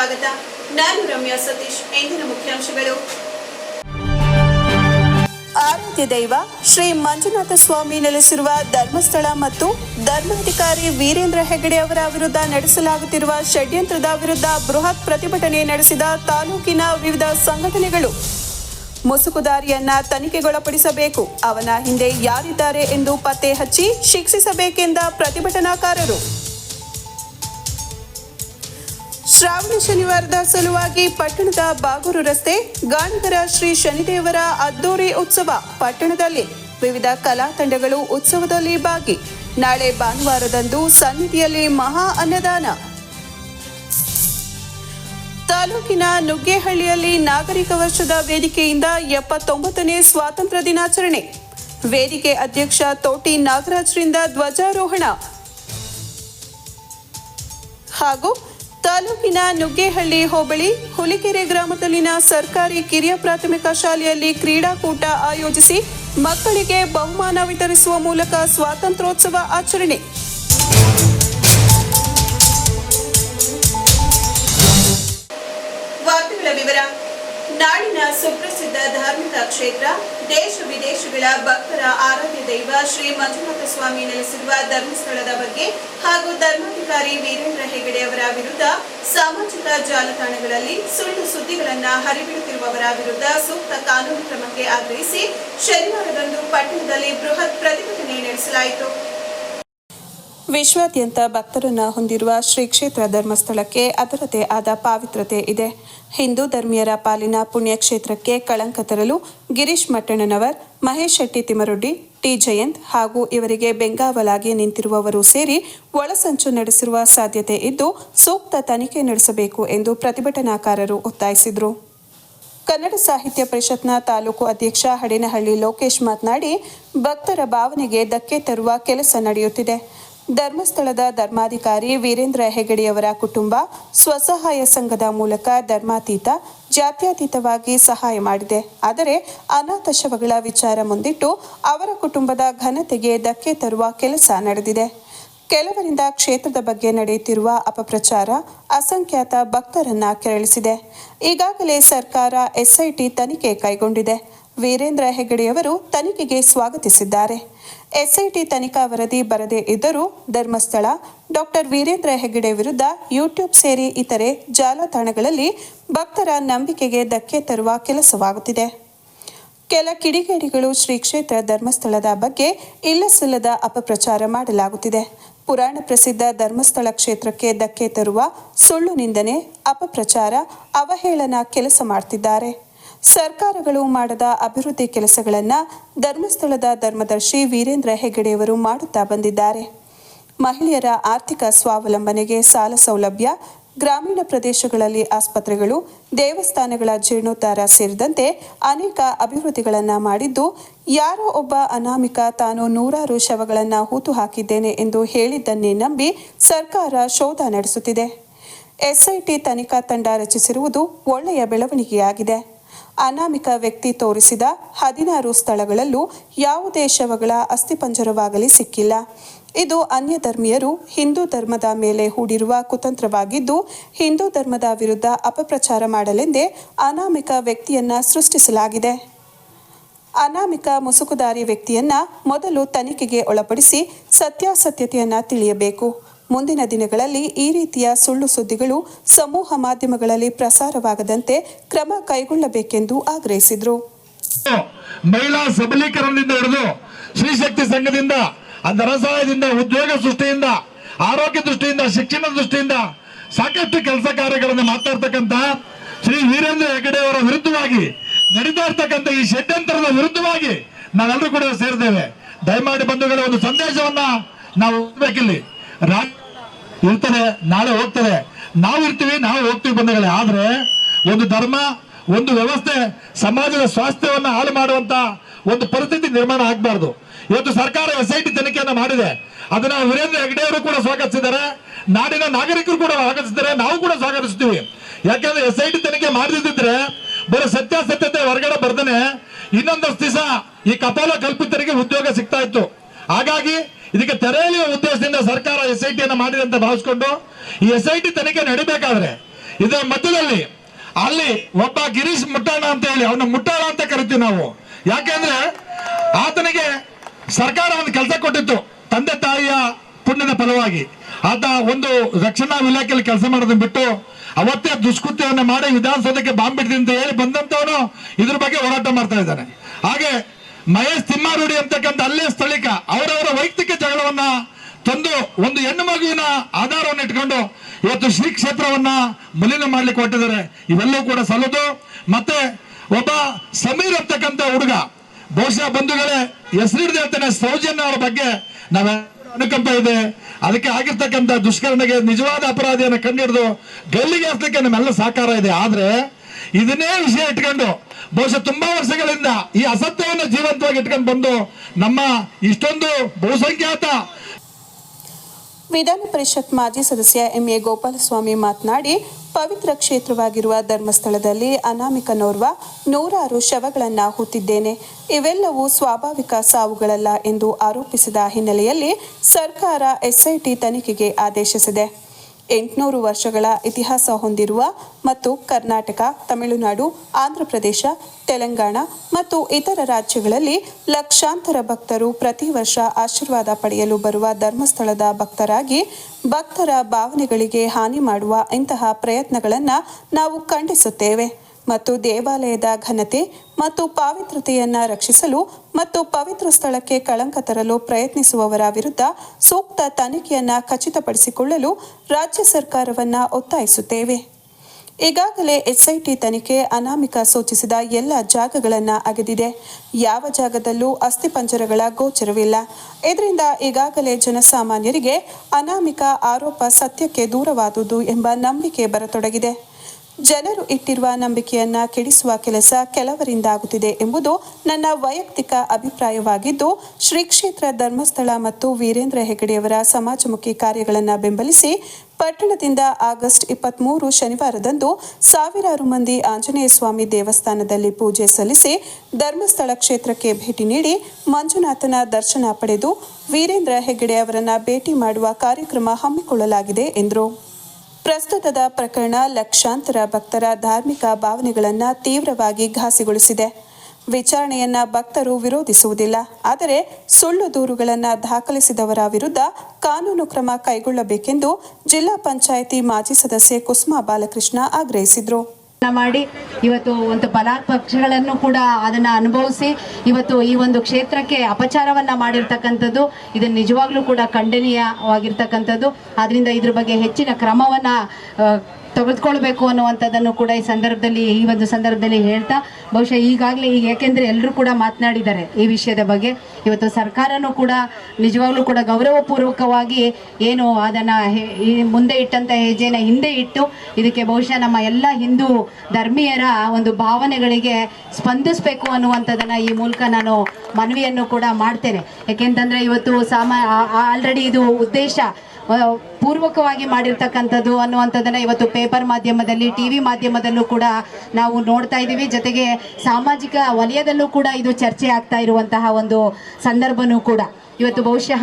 ಸ್ವಾಗತ. ನಾನು ರಮ್ಯಾ ಸತೀಶ್. ಇಂದಿನ ಮುಖ್ಯಾಂಶಗಳು. ಆರಾಧ್ಯ ದೈವ, ಶ್ರೀ ಮಂಜುನಾಥ ಸ್ವಾಮಿ ನೆಲೆಸಿರುವ ಧರ್ಮಸ್ಥಳ ಮತ್ತು ಧರ್ಮಾಧಿಕಾರಿ ವೀರೇಂದ್ರ ಹೆಗಡೆ ಅವರ ವಿರುದ್ಧ ನಡೆಸಲಾಗುತ್ತಿರುವ ಷಡ್ಯಂತ್ರದ ವಿರುದ್ಧ ಬೃಹತ್ ಪ್ರತಿಭಟನೆ ನಡೆಸಿದ ತಾಲೂಕಿನ ವಿವಿಧ ಸಂಘಟನೆಗಳು. ಮುಸುಕುದಾರಿಯನ್ನ ತನಿಖೆಗೊಳಪಡಿಸಬೇಕು. ಅವನ ಹಿಂದೆ ಯಾರಿದ್ದಾರೆ ಎಂದು ಪತ್ತೆ ಹಚ್ಚಿ ಶಿಕ್ಷಿಸಬೇಕೆಂದ ಪ್ರತಿಭಟನಾಕಾರರು. ಶ್ರಾವಣ ಶನಿವಾರದ ಸಲುವಾಗಿ ಪಟ್ಟಣದ ಬಾಗೂರು ರಸ್ತೆ, ಗಾಣಿಗರ ಶ್ರೀ ಶನಿದೇವರ ಅದ್ದೂರಿ ಉತ್ಸವ ಪಟ್ಟಣದಲ್ಲಿ ವಿವಿಧ ಕಲಾ ತಂಡಗಳು ಉತ್ಸವದಲ್ಲಿ ಭಾಗಿ. ನಾಳೆ ಭಾನುವಾರದಂದು ಸನ್ನಿಧಿಯಲ್ಲಿ ಮಹಾ ಅನ್ನದಾನ. ತಾಲೂಕಿನ ನುಗ್ಗೇಹಳ್ಳಿಯಲ್ಲಿ ನಾಗರಿಕ ವರ್ಷದ ವೇದಿಕೆಯಿಂದ ಎಪ್ಪತ್ತೊಂಬತ್ತನೇ ಸ್ವಾತಂತ್ರ್ಯ ದಿನಾಚರಣೆ. ವೇದಿಕೆ ಅಧ್ಯಕ್ಷ ತೋಟಿ ನಾಗರಾಜ್ರಿಂದ ಧ್ವಜಾರೋಹಣ. ಹಾಗೂ ತಾಲೂಕಿನ ನುಗ್ಗೇಹಳ್ಳಿ ಹೋಬಳಿ, ಹುಲಿಕೆರೆ ಗ್ರಾಮದಲ್ಲಿನ ಸರ್ಕಾರಿ ಕಿರಿಯ ಪ್ರಾಥಮಿಕ ಶಾಲೆಯಲ್ಲಿ ಕ್ರೀಡಾಕೂಟ ಆಯೋಜಿಸಿ ಮಕ್ಕಳಿಗೆ ಬಹುಮಾನ ವಿತರಿಸುವ ಮೂಲಕ ಸ್ವಾತಂತ್ರ್ಯೋತ್ಸವ ಆಚರಣೆ. ಧಾರ್ಮಿಕ ಕ್ಷೇತ್ರ, ದೇಶ ವಿದೇಶಗಳ ಭಕ್ತರ ಆರಾಧ್ಯ ದೈವ ಶ್ರೀ ಮಂಜುನಾಥ ಸ್ವಾಮಿ ನೆಲೆಸಿರುವ ಧರ್ಮಸ್ಥಳದ ಬಗ್ಗೆ ಹಾಗೂ ಧರ್ಮಾಧಿಕಾರಿ ವೀರೇಂದ್ರ ಹೆಗಡೆ ಅವರ ವಿರುದ್ಧ ಸಾಮಾಜಿಕ ಜಾಲತಾಣಗಳಲ್ಲಿ ಸುಳ್ಳು ಸುದ್ದಿಗಳನ್ನು ಹರಿಬಿಡುತ್ತಿರುವವರ ವಿರುದ್ಧ ಸೂಕ್ತ ಕಾನೂನು ಕ್ರಮಕ್ಕೆ ಆಗ್ರಹಿಸಿ ಶನಿವಾರದಂದು ಪಟ್ಟಣದಲ್ಲಿ ಬೃಹತ್ ಪ್ರತಿಭಟನೆ ನಡೆಸಲಾಯಿತು. ವಿಶ್ವಾದ್ಯಂತ ಭಕ್ತರನ್ನು ಹೊಂದಿರುವ ಶ್ರೀ ಕ್ಷೇತ್ರ ಧರ್ಮಸ್ಥಳಕ್ಕೆ ಅದರದೇ ಆದ ಪಾವಿತ್ರತೆ ಇದೆ. ಹಿಂದೂ ಧರ್ಮೀಯರ ಪಾಲಿನ ಪುಣ್ಯಕ್ಷೇತ್ರಕ್ಕೆ ಕಳಂಕ ತರಲು ಗಿರೀಶ್ ಮಟ್ಟಣ್ಣನವರ್, ಮಹೇಶ್ ಶೆಟ್ಟಿ ತಿಮರೊಡ್ಡಿ ಟಿ ಜಯಂತ್ ಹಾಗೂ ಇವರಿಗೆ ಬೆಂಗಾವಲಾಗಿ ನಿಂತಿರುವವರು ಸೇರಿ ಒಳಸಂಚು ನಡೆಸಿರುವ ಸಾಧ್ಯತೆ ಇದ್ದು ಸೂಕ್ತ ತನಿಖೆ ನಡೆಸಬೇಕು ಎಂದು ಪ್ರತಿಭಟನಾಕಾರರು ಒತ್ತಾಯಿಸಿದರು. ಕನ್ನಡ ಸಾಹಿತ್ಯ ಪರಿಷತ್ನ ತಾಲೂಕು ಅಧ್ಯಕ್ಷ ಹಡೇನಹಳ್ಳಿ ಲೋಕೇಶ್ ಮಾತನಾಡಿ, ಭಕ್ತರ ಭಾವನೆಗೆ ಧಕ್ಕೆ ತರುವ ಕೆಲಸ ನಡೆಯುತ್ತಿದೆ. ಧರ್ಮಸ್ಥಳದ ಧರ್ಮಾಧಿಕಾರಿ ವೀರೇಂದ್ರ ಹೆಗಡೆಯವರ ಕುಟುಂಬ ಸ್ವಸಹಾಯ ಸಂಘದ ಮೂಲಕ ಧರ್ಮಾತೀತ ಜಾತ್ಯತೀತವಾಗಿ ಸಹಾಯ ಮಾಡಿದೆ. ಆದರೆ ಅನಾಥ ಶವಗಳ ವಿಚಾರ ಮುಂದಿಟ್ಟು ಅವರ ಕುಟುಂಬದ ಘನತೆಗೆ ಧಕ್ಕೆ ತರುವ ಕೆಲಸ ನಡೆದಿದೆ. ಕೆಲವರಿಂದ ಕ್ಷೇತ್ರದ ಬಗ್ಗೆ ನಡೆಯುತ್ತಿರುವ ಅಪಪ್ರಚಾರ ಅಸಂಖ್ಯಾತ ಭಕ್ತರನ್ನ ಕೆರಳಿಸಿದೆ. ಈಗಾಗಲೇ ಸರ್ಕಾರ ಎಸ್ಐಟಿ ತನಿಖೆ ಕೈಗೊಂಡಿದೆ. ವೀರೇಂದ್ರ ಹೆಗಡೆಯವರು ತನಿಖೆಗೆ ಸ್ವಾಗತಿಸಿದ್ದಾರೆ. ಎಸ್ಐಟಿ ತನಿಖಾ ವರದಿ ಬರದೇ ಇದ್ದರೂ ಧರ್ಮಸ್ಥಳ, ಡಾಕ್ಟರ್ ವೀರೇಂದ್ರ ಹೆಗಡೆ ವಿರುದ್ಧ ಯೂಟ್ಯೂಬ್ ಸೇರಿ ಇತರೆ ಜಾಲತಾಣಗಳಲ್ಲಿ ಭಕ್ತರ ನಂಬಿಕೆಗೆ ಧಕ್ಕೆ ತರುವ ಕೆಲಸವಾಗುತ್ತಿದೆ. ಕೆಲ ಕಿಡಿಗೇಡಿಗಳು ಶ್ರೀ ಕ್ಷೇತ್ರ ಧರ್ಮಸ್ಥಳದ ಬಗ್ಗೆ ಇಲ್ಲಸಲ್ಲದ ಅಪಪ್ರಚಾರ ಮಾಡಲಾಗುತ್ತಿದೆ. ಪುರಾಣ ಪ್ರಸಿದ್ಧ ಧರ್ಮಸ್ಥಳ ಕ್ಷೇತ್ರಕ್ಕೆ ಧಕ್ಕೆ ತರುವ ಸುಳ್ಳು ನಿಂದನೆ, ಅಪಪ್ರಚಾರ, ಅವಹೇಳನ ಕೆಲಸ ಮಾಡ್ತಿದ್ದಾರೆ. ಸರ್ಕಾರಗಳು ಮಾಡದ ಅಭಿವೃದ್ಧಿ ಕೆಲಸಗಳನ್ನು ಧರ್ಮಸ್ಥಳದ ಧರ್ಮದರ್ಶಿ ವೀರೇಂದ್ರ ಹೆಗಡೆಯವರು ಮಾಡುತ್ತಾ ಬಂದಿದ್ದಾರೆ. ಮಹಿಳೆಯರ ಆರ್ಥಿಕ ಸ್ವಾವಲಂಬನೆಗೆ ಸಾಲ ಸೌಲಭ್ಯ, ಗ್ರಾಮೀಣ ಪ್ರದೇಶಗಳಲ್ಲಿ ಆಸ್ಪತ್ರೆಗಳು, ದೇವಸ್ಥಾನಗಳ ಜೀರ್ಣೋದ್ಧಾರ ಸೇರಿದಂತೆ ಅನೇಕ ಅಭಿವೃದ್ಧಿಗಳನ್ನು ಮಾಡಿದ್ದು, ಯಾರೋ ಒಬ್ಬ ಅನಾಮಿಕ ತಾನು ನೂರಾರು ಶವಗಳನ್ನು ಹೂತು ಹಾಕಿದ್ದೇನೆ ಎಂದು ಹೇಳಿದ್ದನ್ನೇ ನಂಬಿ ಸರ್ಕಾರ ಶೋಧ ನಡೆಸುತ್ತಿದೆ. ಎಸ್ಐಟಿ ತನಿಖಾ ತಂಡ ರಚಿಸಿರುವುದು ಒಳ್ಳೆಯ ಬೆಳವಣಿಗೆಯಾಗಿದೆ. ಅನಾಮಿಕ ವ್ಯಕ್ತಿ ತೋರಿಸಿದ ಹದಿನಾರು ಸ್ಥಳಗಳಲ್ಲೂ ಯಾವುದೇ ಶವಗಳ ಅಸ್ಥಿಪಂಜರವಾಗಲಿ ಸಿಕ್ಕಿಲ್ಲ. ಇದು ಅನ್ಯ ಧರ್ಮೀಯರು ಹಿಂದೂ ಧರ್ಮದ ಮೇಲೆ ಹೂಡಿರುವ ಕುತಂತ್ರವಾಗಿದ್ದು, ಹಿಂದೂ ಧರ್ಮದ ವಿರುದ್ಧ ಅಪಪ್ರಚಾರ ಮಾಡಲೆಂದೇ ಅನಾಮಿಕ ವ್ಯಕ್ತಿಯನ್ನ ಸೃಷ್ಟಿಸಲಾಗಿದೆ. ಅನಾಮಿಕ ಮುಸುಕುದಾರಿ ವ್ಯಕ್ತಿಯನ್ನ ಮೊದಲು ತನಿಖೆಗೆ ಒಳಪಡಿಸಿ ಸತ್ಯಾಸತ್ಯತೆಯನ್ನ ತಿಳಿಯಬೇಕು. ಮುಂದಿನ ದಿನಗಳಲ್ಲಿ ಈ ರೀತಿಯ ಸುಳ್ಳು ಸುದ್ದಿಗಳು ಸಮೂಹ ಮಾಧ್ಯಮಗಳಲ್ಲಿ ಪ್ರಸಾರವಾಗದಂತೆ ಕ್ರಮ ಕೈಗೊಳ್ಳಬೇಕೆಂದು ಆಗ್ರಹಿಸಿದರು. ಮಹಿಳಾ ಸಬಲೀಕರಣದಿಂದ ಹಿಡಿದು ಶ್ರೀಶಕ್ತಿ ಸಂಘದಿಂದ ಧನಸಹಾಯದಿಂದ ಉದ್ಯೋಗ ಸೃಷ್ಟಿಯಿಂದ, ಆರೋಗ್ಯ ದೃಷ್ಟಿಯಿಂದ, ಶಿಕ್ಷಣ ದೃಷ್ಟಿಯಿಂದ ಸಾಕಷ್ಟು ಕೆಲಸ ಕಾರ್ಯಗಳನ್ನು ಮಾತಾಡ್ತಕ್ಕಂತ ಶ್ರೀ ವೀರೇಂದ್ರ ಹೆಗಡೆ ಅವರ ವಿರುದ್ಧವಾಗಿ ನಡೀತಾ ಇರ್ತಕ್ಕಂಥ ಈ ಷಡ್ಯಂತರದ ವಿರುದ್ಧವಾಗಿ ನಾವೆಲ್ಲರೂ ಕೂಡ ಸೇರಿದ್ದೇವೆ. ದಯಮಾಡಿ ಬಂಧುಗಳ, ಒಂದು ಸಂದೇಶವನ್ನ ನಾವು ಓದ್ಬೇಕಿಲ್ಲಿ. ರಾಜ್ಯ ಇರ್ತದೆ ನಾಳೆ ಹೋಗ್ತಾರೆ ನಾವು ಇರ್ತೀವಿ, ನಾವು ಹೋಗ್ತೀವಿ ಬಂಧುಗಳೇ. ಆದ್ರೆ ಒಂದು ಧರ್ಮ, ಒಂದು ವ್ಯವಸ್ಥೆ, ಸಮಾಜದ ಸ್ವಾಸ್ಥ್ಯವನ್ನ ಹಾಳು ಮಾಡುವಂತ ಒಂದು ಪರಿಸ್ಥಿತಿ ನಿರ್ಮಾಣ ಆಗಬಾರ್ದು. ಇವತ್ತು ಸರ್ಕಾರ ಎಸ್ ಐ ಟಿ ತನಿಖೆಯನ್ನ ಮಾಡಿದೆ. ಅದನ್ನ ವೀರೇಂದ್ರ ಹೆಗ್ಡೆ ಅವರು ಕೂಡ ಸ್ವಾಗತಿಸಿದ್ದಾರೆ. ನಾಡಿನ ನಾಗರಿಕರು ಕೂಡ ಸ್ವಾಗತಿಸಿದ್ದಾರೆ. ನಾವು ಕೂಡ ಸ್ವಾಗತಿಸ್ತೀವಿ. ಯಾಕಂದ್ರೆ ಎಸ್ ಐ ಟಿ ತನಿಖೆ ಮಾಡದಿದ್ರೆ ಬರೀ ಸತ್ಯಾಸತ್ಯತೆ ಹೊರಗಡೆ ಬರ್ದೇನೆ ಇನ್ನೊಂದಷ್ಟು ದಿವಸ ಈ ಕಪಾಲ ಕಲ್ಪಿತರಿಗೆ ಉದ್ಯೋಗ ಸಿಗ್ತಾ ಇತ್ತು. ಹಾಗಾಗಿ ಇದಕ್ಕೆ ತೆರೆ ಉದ್ದೇಶದಿಂದ ಸರ್ಕಾರ ಎಸ್ ಐ ಟಿಯನ್ನು ಮಾಡಿದೆ ಅಂತ ಭಾವಿಸ್ಕೊಂಡು ಈ ಎಸ್ ಐ ಟಿ ತನಿಖೆ ನಡಿಬೇಕಾದ್ರೆ ಇದರ ಮಧ್ಯದಲ್ಲಿ ಅಲ್ಲಿ ಒಬ್ಬ ಗಿರೀಶ್ ಮುಟ್ಟಾಣ ಅಂತ ಹೇಳಿ ಅವನ ಮುಟ್ಟಾಣ ಅಂತ ಕರಿತೀವಿ ನಾವು. ಯಾಕೆಂದ್ರೆ ಆತನಿಗೆ ಸರ್ಕಾರ ಒಂದು ಕೆಲಸ ಕೊಟ್ಟಿತ್ತು, ತಂದೆ ತಾಯಿಯ ಪುಣ್ಯದ ಫಲವಾಗಿ. ಆತ ಒಂದು ರಕ್ಷಣಾ ಇಲಾಖೆಯಲ್ಲಿ ಕೆಲಸ ಮಾಡೋದನ್ನ ಬಿಟ್ಟು ಅವತ್ತೇ ದುಷ್ಕೃತ್ಯವನ್ನು ಮಾಡಿ ವಿಧಾನಸೌಧಕ್ಕೆ ಬಾಂಬ್ ಬಿಡ್ತೀನಿ ಅಂತ ಹೇಳಿ ಬಂದಂತವನು ಇದ್ರ ಬಗ್ಗೆ ಹೋರಾಟ ಮಾಡ್ತಾ ಇದ್ದಾನೆ. ಹಾಗೆ ಮಹೇಶ್ ತಿಮ್ಮಾರೂಡಿ ಅಂತಕ್ಕಂಥ ಅಲ್ಲೇ ಸ್ಥಳೀಕ ಅವರವರ ವೈಯಕ್ತಿಕ ಜಗಳವನ್ನ ತಂದು ಒಂದು ಹೆಣ್ಣು ಮಗುವಿನ ಆಧಾರವನ್ನು ಇಟ್ಕೊಂಡು ಇವತ್ತು ಶ್ರೀ ಕ್ಷೇತ್ರವನ್ನ ಮಲಿನ ಮಾಡ್ಲಿಕ್ಕೆ ಹೊಟ್ಟಿದ್ದಾರೆ ಇವೆಲ್ಲವೂ ಕೂಡ ಸಲ್ಲದು. ಮತ್ತೆ ಒಬ್ಬ ಸಮೀರ್ ಅಂತಕ್ಕಂಥ ಹುಡುಗ, ಬಹುಶಃ ಬಂಧುಗಳೇ, ಹೆಸರಿಡದೆ ಅಂತಾನೆ ಸೌಜನ್ಯ ಅವರ ಬಗ್ಗೆ ನಾವ ಅನುಕಂಪ ಇದೆ. ಅದಕ್ಕೆ ಆಗಿರ್ತಕ್ಕಂಥ ದುಷ್ಕರಣೆಗೆ ನಿಜವಾದ ಅಪರಾಧಿಯನ್ನು ಕಂಡಿಡಿದು ಗಲ್ಲಿಗೆ ಹಾಕ್ಲಿಕ್ಕೆ ನಮ್ಮೆಲ್ಲ ಸಹಕಾರ ಇದೆ. ಆದ್ರೆ ಇದನ್ನೇ ವಿಷಯ ಇಟ್ಕೊಂಡು ಬಹುಶಃ ತುಂಬಾ ವರ್ಷಗಳಿಂದ ಈ ಅಸತ್ಯವನ್ನು ಜೀವಂತವಾಗಿ ಇಟ್ಕೊಂಡು ಬಂದು ನಮ್ಮ ಇಷ್ಟೊಂದು ಬಹುಸಂಖ್ಯಾತ ವಿಧಾನ ಪರಿಷತ್ ಮಾಜಿ ಸದಸ್ಯ ಎಂಎ ಗೋಪಾಲಸ್ವಾಮಿ ಮಾತನಾಡಿ, ಪವಿತ್ರ ಕ್ಷೇತ್ರವಾಗಿರುವ ಧರ್ಮಸ್ಥಳದಲ್ಲಿ ಅನಾಮಿಕನೋರ್ವ ನೂರಾರು ಶವಗಳನ್ನು ಹೂತಿದ್ದೇನೆ. ಇವೆಲ್ಲವೂ ಸ್ವಾಭಾವಿಕ ಸಾವುಗಳಲ್ಲ ಎಂದು ಆರೋಪಿಸಿದ ಹಿನ್ನೆಲೆಯಲ್ಲಿ ಸರ್ಕಾರ ಎಸ್ಐಟಿ ತನಿಖೆಗೆ ಆದೇಶಿಸಿದೆ. ಎಂಟುನೂರು ವರ್ಷಗಳ ಇತಿಹಾಸ ಹೊಂದಿರುವ ಮತ್ತು ಕರ್ನಾಟಕ, ತಮಿಳುನಾಡು, ಆಂಧ್ರಪ್ರದೇಶ, ತೆಲಂಗಾಣ ಮತ್ತು ಇತರ ರಾಜ್ಯಗಳಲ್ಲಿ ಲಕ್ಷಾಂತರ ಭಕ್ತರು ಪ್ರತಿ ವರ್ಷ ಆಶೀರ್ವಾದ ಪಡೆಯಲು ಬರುವ ಧರ್ಮಸ್ಥಳದ ಭಕ್ತರಾಗಿ ಭಕ್ತರ ಭಾವನೆಗಳಿಗೆ ಹಾನಿ ಮಾಡುವ ಇಂತಹ ಪ್ರಯತ್ನಗಳನ್ನು ನಾವು ಖಂಡಿಸುತ್ತೇವೆ. ಮತ್ತು ದೇವಾಲಯದ ಘನತೆ ಮತ್ತು ಪಾವಿತ್ರತೆಯನ್ನು ರಕ್ಷಿಸಲು ಮತ್ತು ಪವಿತ್ರ ಸ್ಥಳಕ್ಕೆ ಕಳಂಕ ತರಲು ಪ್ರಯತ್ನಿಸುವವರ ವಿರುದ್ಧ ಸೂಕ್ತ ತನಿಖೆಯನ್ನು ಖಚಿತಪಡಿಸಿಕೊಳ್ಳಲು ರಾಜ್ಯ ಸರ್ಕಾರವನ್ನು ಒತ್ತಾಯಿಸುತ್ತೇವೆ. ಈಗಾಗಲೇ ಎಸ್ಐಟಿ ತನಿಖೆ ಅನಾಮಿಕ ಸೂಚಿಸಿದ ಎಲ್ಲ ಜಾಗಗಳನ್ನು ಅಗೆದಿದೆ. ಯಾವ ಜಾಗದಲ್ಲೂ ಅಸ್ಥಿಪಂಜರಗಳ ಗೋಚರವಿಲ್ಲ. ಇದರಿಂದ ಈಗಾಗಲೇ ಜನಸಾಮಾನ್ಯರಿಗೆ ಅನಾಮಿಕ ಆರೋಪ ಸತ್ಯಕ್ಕೆ ದೂರವಾದುದು ಎಂಬ ನಂಬಿಕೆ ಬರತೊಡಗಿದೆ. ಜನರು ಇಟ್ಟಿರುವ ನಂಬಿಕೆಯನ್ನ ಕೆಡಿಸುವ ಕೆಲಸ ಕೆಲವರಿಂದ ಆಗುತ್ತಿದೆ ಎಂಬುದು ನನ್ನ ವೈಯಕ್ತಿಕ ಅಭಿಪ್ರಾಯವಾಗಿದ್ದು ಶ್ರೀ ಕ್ಷೇತ್ರ ಧರ್ಮಸ್ಥಳ ಮತ್ತು ವೀರೇಂದ್ರ ಹೆಗಡೆಯವರ ಸಮಾಜಮುಖಿ ಕಾರ್ಯಗಳನ್ನು ಬೆಂಬಲಿಸಿ, ಪಟ್ಟಣದಿಂದ ಆಗಸ್ಟ್ ಇಪ್ಪತ್ತ್ಮೂರು ಶನಿವಾರದಂದು ಸಾವಿರಾರು ಮಂದಿ ಆಂಜನೇಯ ಸ್ವಾಮಿ ದೇವಸ್ಥಾನದಲ್ಲಿ ಪೂಜೆ ಸಲ್ಲಿಸಿ, ಧರ್ಮಸ್ಥಳ ಕ್ಷೇತ್ರಕ್ಕೆ ಭೇಟಿ ನೀಡಿ, ಮಂಜುನಾಥನ ದರ್ಶನ ಪಡೆದು ವೀರೇಂದ್ರ ಹೆಗಡೆ ಅವರನ್ನು ಭೇಟಿ ಮಾಡುವ ಕಾರ್ಯಕ್ರಮ ಹಮ್ಮಿಕೊಳ್ಳಲಾಗಿದೆ ಎಂದರು. ಪ್ರಸ್ತುತದ ಪ್ರಕರಣ ಲಕ್ಷಾಂತರ ಭಕ್ತರ ಧಾರ್ಮಿಕ ಭಾವನೆಗಳನ್ನು ತೀವ್ರವಾಗಿ ಘಾಸಿಗೊಳಿಸಿದೆ. ವಿಚಾರಣೆಯನ್ನ ಭಕ್ತರು ವಿರೋಧಿಸುವುದಿಲ್ಲ. ಆದರೆ ಸುಳ್ಳು ದೂರುಗಳನ್ನು ದಾಖಲಿಸಿದವರ ವಿರುದ್ಧ ಕಾನೂನು ಕ್ರಮ ಕೈಗೊಳ್ಳಬೇಕೆಂದು ಜಿಲ್ಲಾ ಪಂಚಾಯಿತಿ ಮಾಜಿ ಸದಸ್ಯೆ ಕುಸುಮಾ ಬಾಲಕೃಷ್ಣ ಆಗ್ರಹಿಸಿದರು. ಮಾಡಿ ಇವತ್ತು ಒಂದು ಬಲಾತ್ ಪಕ್ಷಗಳನ್ನು ಕೂಡ ಅದನ್ನ ಅನುಭವಿಸಿ ಇವತ್ತು ಈ ಒಂದು ಕ್ಷೇತ್ರಕ್ಕೆ ಅಪಚಾರವನ್ನ ಮಾಡಿರ್ತಕ್ಕಂಥದ್ದು ಇದನ್ನ ನಿಜವಾಗ್ಲೂ ಕೂಡ ಖಂಡನೀಯವಾಗಿರ್ತಕ್ಕಂಥದ್ದು. ಆದ್ರಿಂದ ಇದ್ರ ಬಗ್ಗೆ ಹೆಚ್ಚಿನ ಕ್ರಮವನ್ನ ತೆಗೆದುಕೊಳ್ಬೇಕು ಅನ್ನುವಂಥದ್ದನ್ನು ಕೂಡ ಈ ಸಂದರ್ಭದಲ್ಲಿ, ಈ ಒಂದು ಸಂದರ್ಭದಲ್ಲಿ ಹೇಳ್ತಾ, ಬಹುಶಃ ಈಗಾಗಲೇ ಈಗ ಯಾಕೆಂದ್ರೆ ಎಲ್ಲರೂ ಕೂಡ ಮಾತನಾಡಿದ್ದಾರೆ ಈ ವಿಷಯದ ಬಗ್ಗೆ. ಇವತ್ತು ಸರ್ಕಾರನೂ ಕೂಡ ನಿಜವಾಗ್ಲೂ ಕೂಡ ಗೌರವಪೂರ್ವಕವಾಗಿ ಏನು ಅದನ್ನು ಮುಂದೆ ಇಟ್ಟಂತ ಹೆಜ್ಜೆನ ಹಿಂದೆ ಇಟ್ಟು, ಇದಕ್ಕೆ ಬಹುಶಃ ನಮ್ಮ ಎಲ್ಲ ಹಿಂದೂ ಧರ್ಮೀಯರ ಒಂದು ಭಾವನೆಗಳಿಗೆ ಸ್ಪಂದಿಸಬೇಕು ಅನ್ನುವಂಥದ್ದನ್ನ ಈ ಮೂಲಕ ನಾನು ಮನವಿಯನ್ನು ಕೂಡ ಮಾಡ್ತೇನೆ. ಯಾಕೆಂತಂದರೆ ಇವತ್ತು ಸಾಮಾ ಆಲ್ರೆಡಿ ಇದು ಉದ್ದೇಶ ಪೂರ್ವಕವಾಗಿ ಮಾಡಿರ್ತಕ್ಕಂಥದ್ದು ಅನ್ನುವಂಥದ್ದನ್ನು ಇವತ್ತು ಪೇಪರ್ ಮಾಧ್ಯಮದಲ್ಲಿ ಟಿ ವಿ ಮಾಧ್ಯಮದಲ್ಲೂ ಕೂಡ ನಾವು ನೋಡ್ತಾ ಇದ್ದೀವಿ. ಜೊತೆಗೆ ಸಾಮಾಜಿಕ ವಲಯದಲ್ಲೂ ಕೂಡ ಇದು ಚರ್ಚೆ ಆಗ್ತಾ ಇರುವಂತಹ ಒಂದು ಸಂದರ್ಭನೂ ಕೂಡ. ಇವತ್ತು ಬಹುಶಃ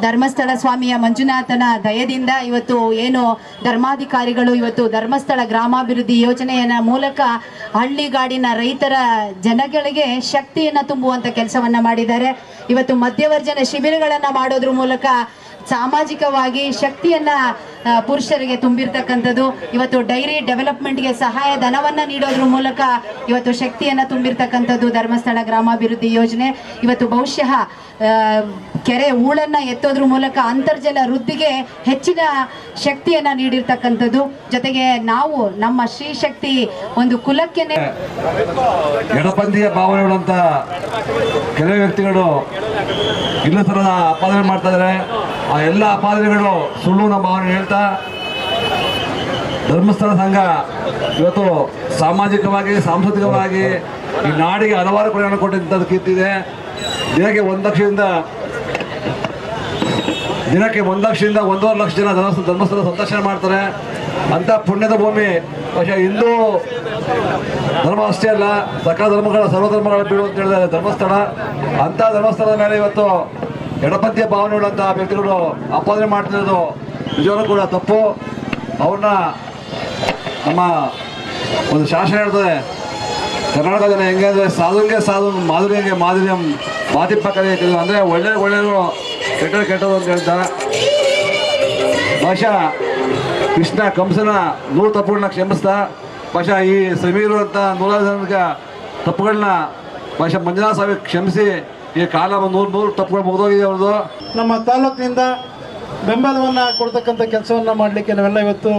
ಧರ್ಮಸ್ಥಳ ಸ್ವಾಮಿಯ ಮಂಜುನಾಥನ ದಯದಿಂದ ಇವತ್ತು ಏನು ಧರ್ಮಾಧಿಕಾರಿಗಳು ಇವತ್ತು ಧರ್ಮಸ್ಥಳ ಗ್ರಾಮಾಭಿವೃದ್ಧಿ ಯೋಜನೆಯ ಮೂಲಕ ಹಳ್ಳಿಗಾಡಿನ ರೈತರ ಜನಗಳಿಗೆ ಶಕ್ತಿಯನ್ನು ತುಂಬುವಂಥ ಕೆಲಸವನ್ನು ಮಾಡಿದ್ದಾರೆ. ಇವತ್ತು ಮಧ್ಯವರ್ಜನ ಶಿಬಿರಗಳನ್ನು ಮಾಡೋದ್ರ ಮೂಲಕ ಸಾಮಾಜಿಕವಾಗಿ ಶಕ್ತಿಯನ್ನ ಪುರುಷರಿಗೆ ತುಂಬಿರ್ತಕ್ಕಂಥದ್ದು. ಇವತ್ತು ಡೈರಿ ಡೆವಲಪ್ಮೆಂಟ್ಗೆ ಸಹಾಯ ಧನವನ್ನ ನೀಡೋದ್ರ ಮೂಲಕ ಇವತ್ತು ಶಕ್ತಿಯನ್ನ ತುಂಬಿರ್ತಕ್ಕಂಥದ್ದು ಧರ್ಮಸ್ಥಳ ಗ್ರಾಮಾಭಿವೃದ್ಧಿ ಯೋಜನೆ. ಇವತ್ತು ಬಹುಶಃ ಕೆರೆ ಹೂಳನ್ನ ಎತ್ತೋದ್ರ ಮೂಲಕ ಅಂತರ್ಜಲ ವೃದ್ಧಿಗೆ ಹೆಚ್ಚಿನ ಶಕ್ತಿಯನ್ನ ನೀಡಿರ್ತಕ್ಕಂಥದ್ದು. ಜೊತೆಗೆ ನಾವು, ನಮ್ಮ ಶ್ರೀ ಶಕ್ತಿ ಒಂದು ಕುಲಕ್ಕೆ ಎಡಪಂಥೀಯ ಭಾವನೆಗಳಂತ ಕೆಲವು ವ್ಯಕ್ತಿಗಳು ಇಲ್ಲ ಆಪಾದನೆ ಮಾಡ್ತಾ ಇದ್ದಾರೆ ಆ ಎಲ್ಲ ಆಪಾದನೆಗಳು ಸುಳ್ಳು ನಮ್ಮ ಭಾವನೆ ಧರ್ಮಸ್ಥಳ ಸಂಘ ಇವತ್ತು ಸಾಮಾಜಿಕವಾಗಿ, ಸಾಂಸ್ಕೃತಿಕವಾಗಿ ಈ ನಾಡಿಗೆ ಹಲವಾರು ಪರಿಣಾಮ ಕೊಟ್ಟಂಥದ್ದು ಕೀರ್ತಿದೆ ದಿನಕ್ಕೆ ಒಂದು ಲಕ್ಷದಿಂದ, ದಿನಕ್ಕೆ ಒಂದು ಲಕ್ಷದಿಂದ ಒಂದೂವರೆ ಲಕ್ಷ ಜನ ಧರ್ಮಸ್ಥಳ ಧರ್ಮಸ್ಥಳ ಸಂದರ್ಶನ ಮಾಡ್ತಾರೆ. ಅಂತ ಪುಣ್ಯದ ಭೂಮಿ ಪಕ್ಷ ಹಿಂದೂ ಧರ್ಮ ಅಷ್ಟೇ ಅಲ್ಲ, ಸಕಲ ಧರ್ಮಗಳ ಸರ್ವಧರ್ಮಗಳ ಬೀಳು ಅಂತ ಹೇಳಿದ್ರೆ ಧರ್ಮಸ್ಥಳ. ಅಂತ ಧರ್ಮಸ್ಥಳದ ಮೇಲೆ ಇವತ್ತು ಎಡಪಂಥೀಯ ಭಾವನೆ ವ್ಯಕ್ತಿಗಳು ಆಪಾದನೆ ಮಾಡ್ತಿರೋದು ನಿಜವಾಗ್ಲೂ ಕೂಡ ತಪ್ಪು. ಅವ್ರನ್ನ ನಮ್ಮ ಒಂದು ಶಾಸನ ಹೇಳ್ತದೆ ಕರ್ನಾಟಕದಲ್ಲಿ ಹೆಂಗೆ ಅಂದರೆ ಸಾಧುಗೆ ಸಾಧು, ಮಾಧುರ್ಯಂಗೆ ಮಾಧುರಿ ಮಾತಿಪ್ಪ ಕಲೆ ಅಂದರೆ ಒಳ್ಳೆ ಒಳ್ಳೆಯವರು ಕೆಟ್ಟರು ಕೆಟ್ಟರು ಅಂತ ಹೇಳ್ತಾರೆ. ಬಹುಶಃ ಕೃಷ್ಣ ಕಂಸನ ನೂರು ತಪ್ಪುಗಳನ್ನ ಕ್ಷಮಿಸ್ತಾ, ಬಹುಶಃ ಈ ಸಮೀರು ಅಂತ ನೂರಾರು ತಪ್ಪುಗಳನ್ನ ಬಹುಶಃ ಮಂಜುನಾಥ ಸ್ವಾಮಿ ಕ್ಷಮಿಸಿ, ಈ ಕಾಲ ನೂರು ನೂರು ತಪ್ಪುಗಳು ಮುಗಿದೋಗಿದೆ ಅವ್ರದ್ದು. ನಮ್ಮ ತಾಲೂಕಿನಿಂದ ಬೆಂಬಲವನ್ನು ಕೊಡ್ತಕ್ಕಂಥ ಕೆಲಸವನ್ನು ಮಾಡಲಿಕ್ಕೆ ನಾವೆಲ್ಲ ಇವತ್ತು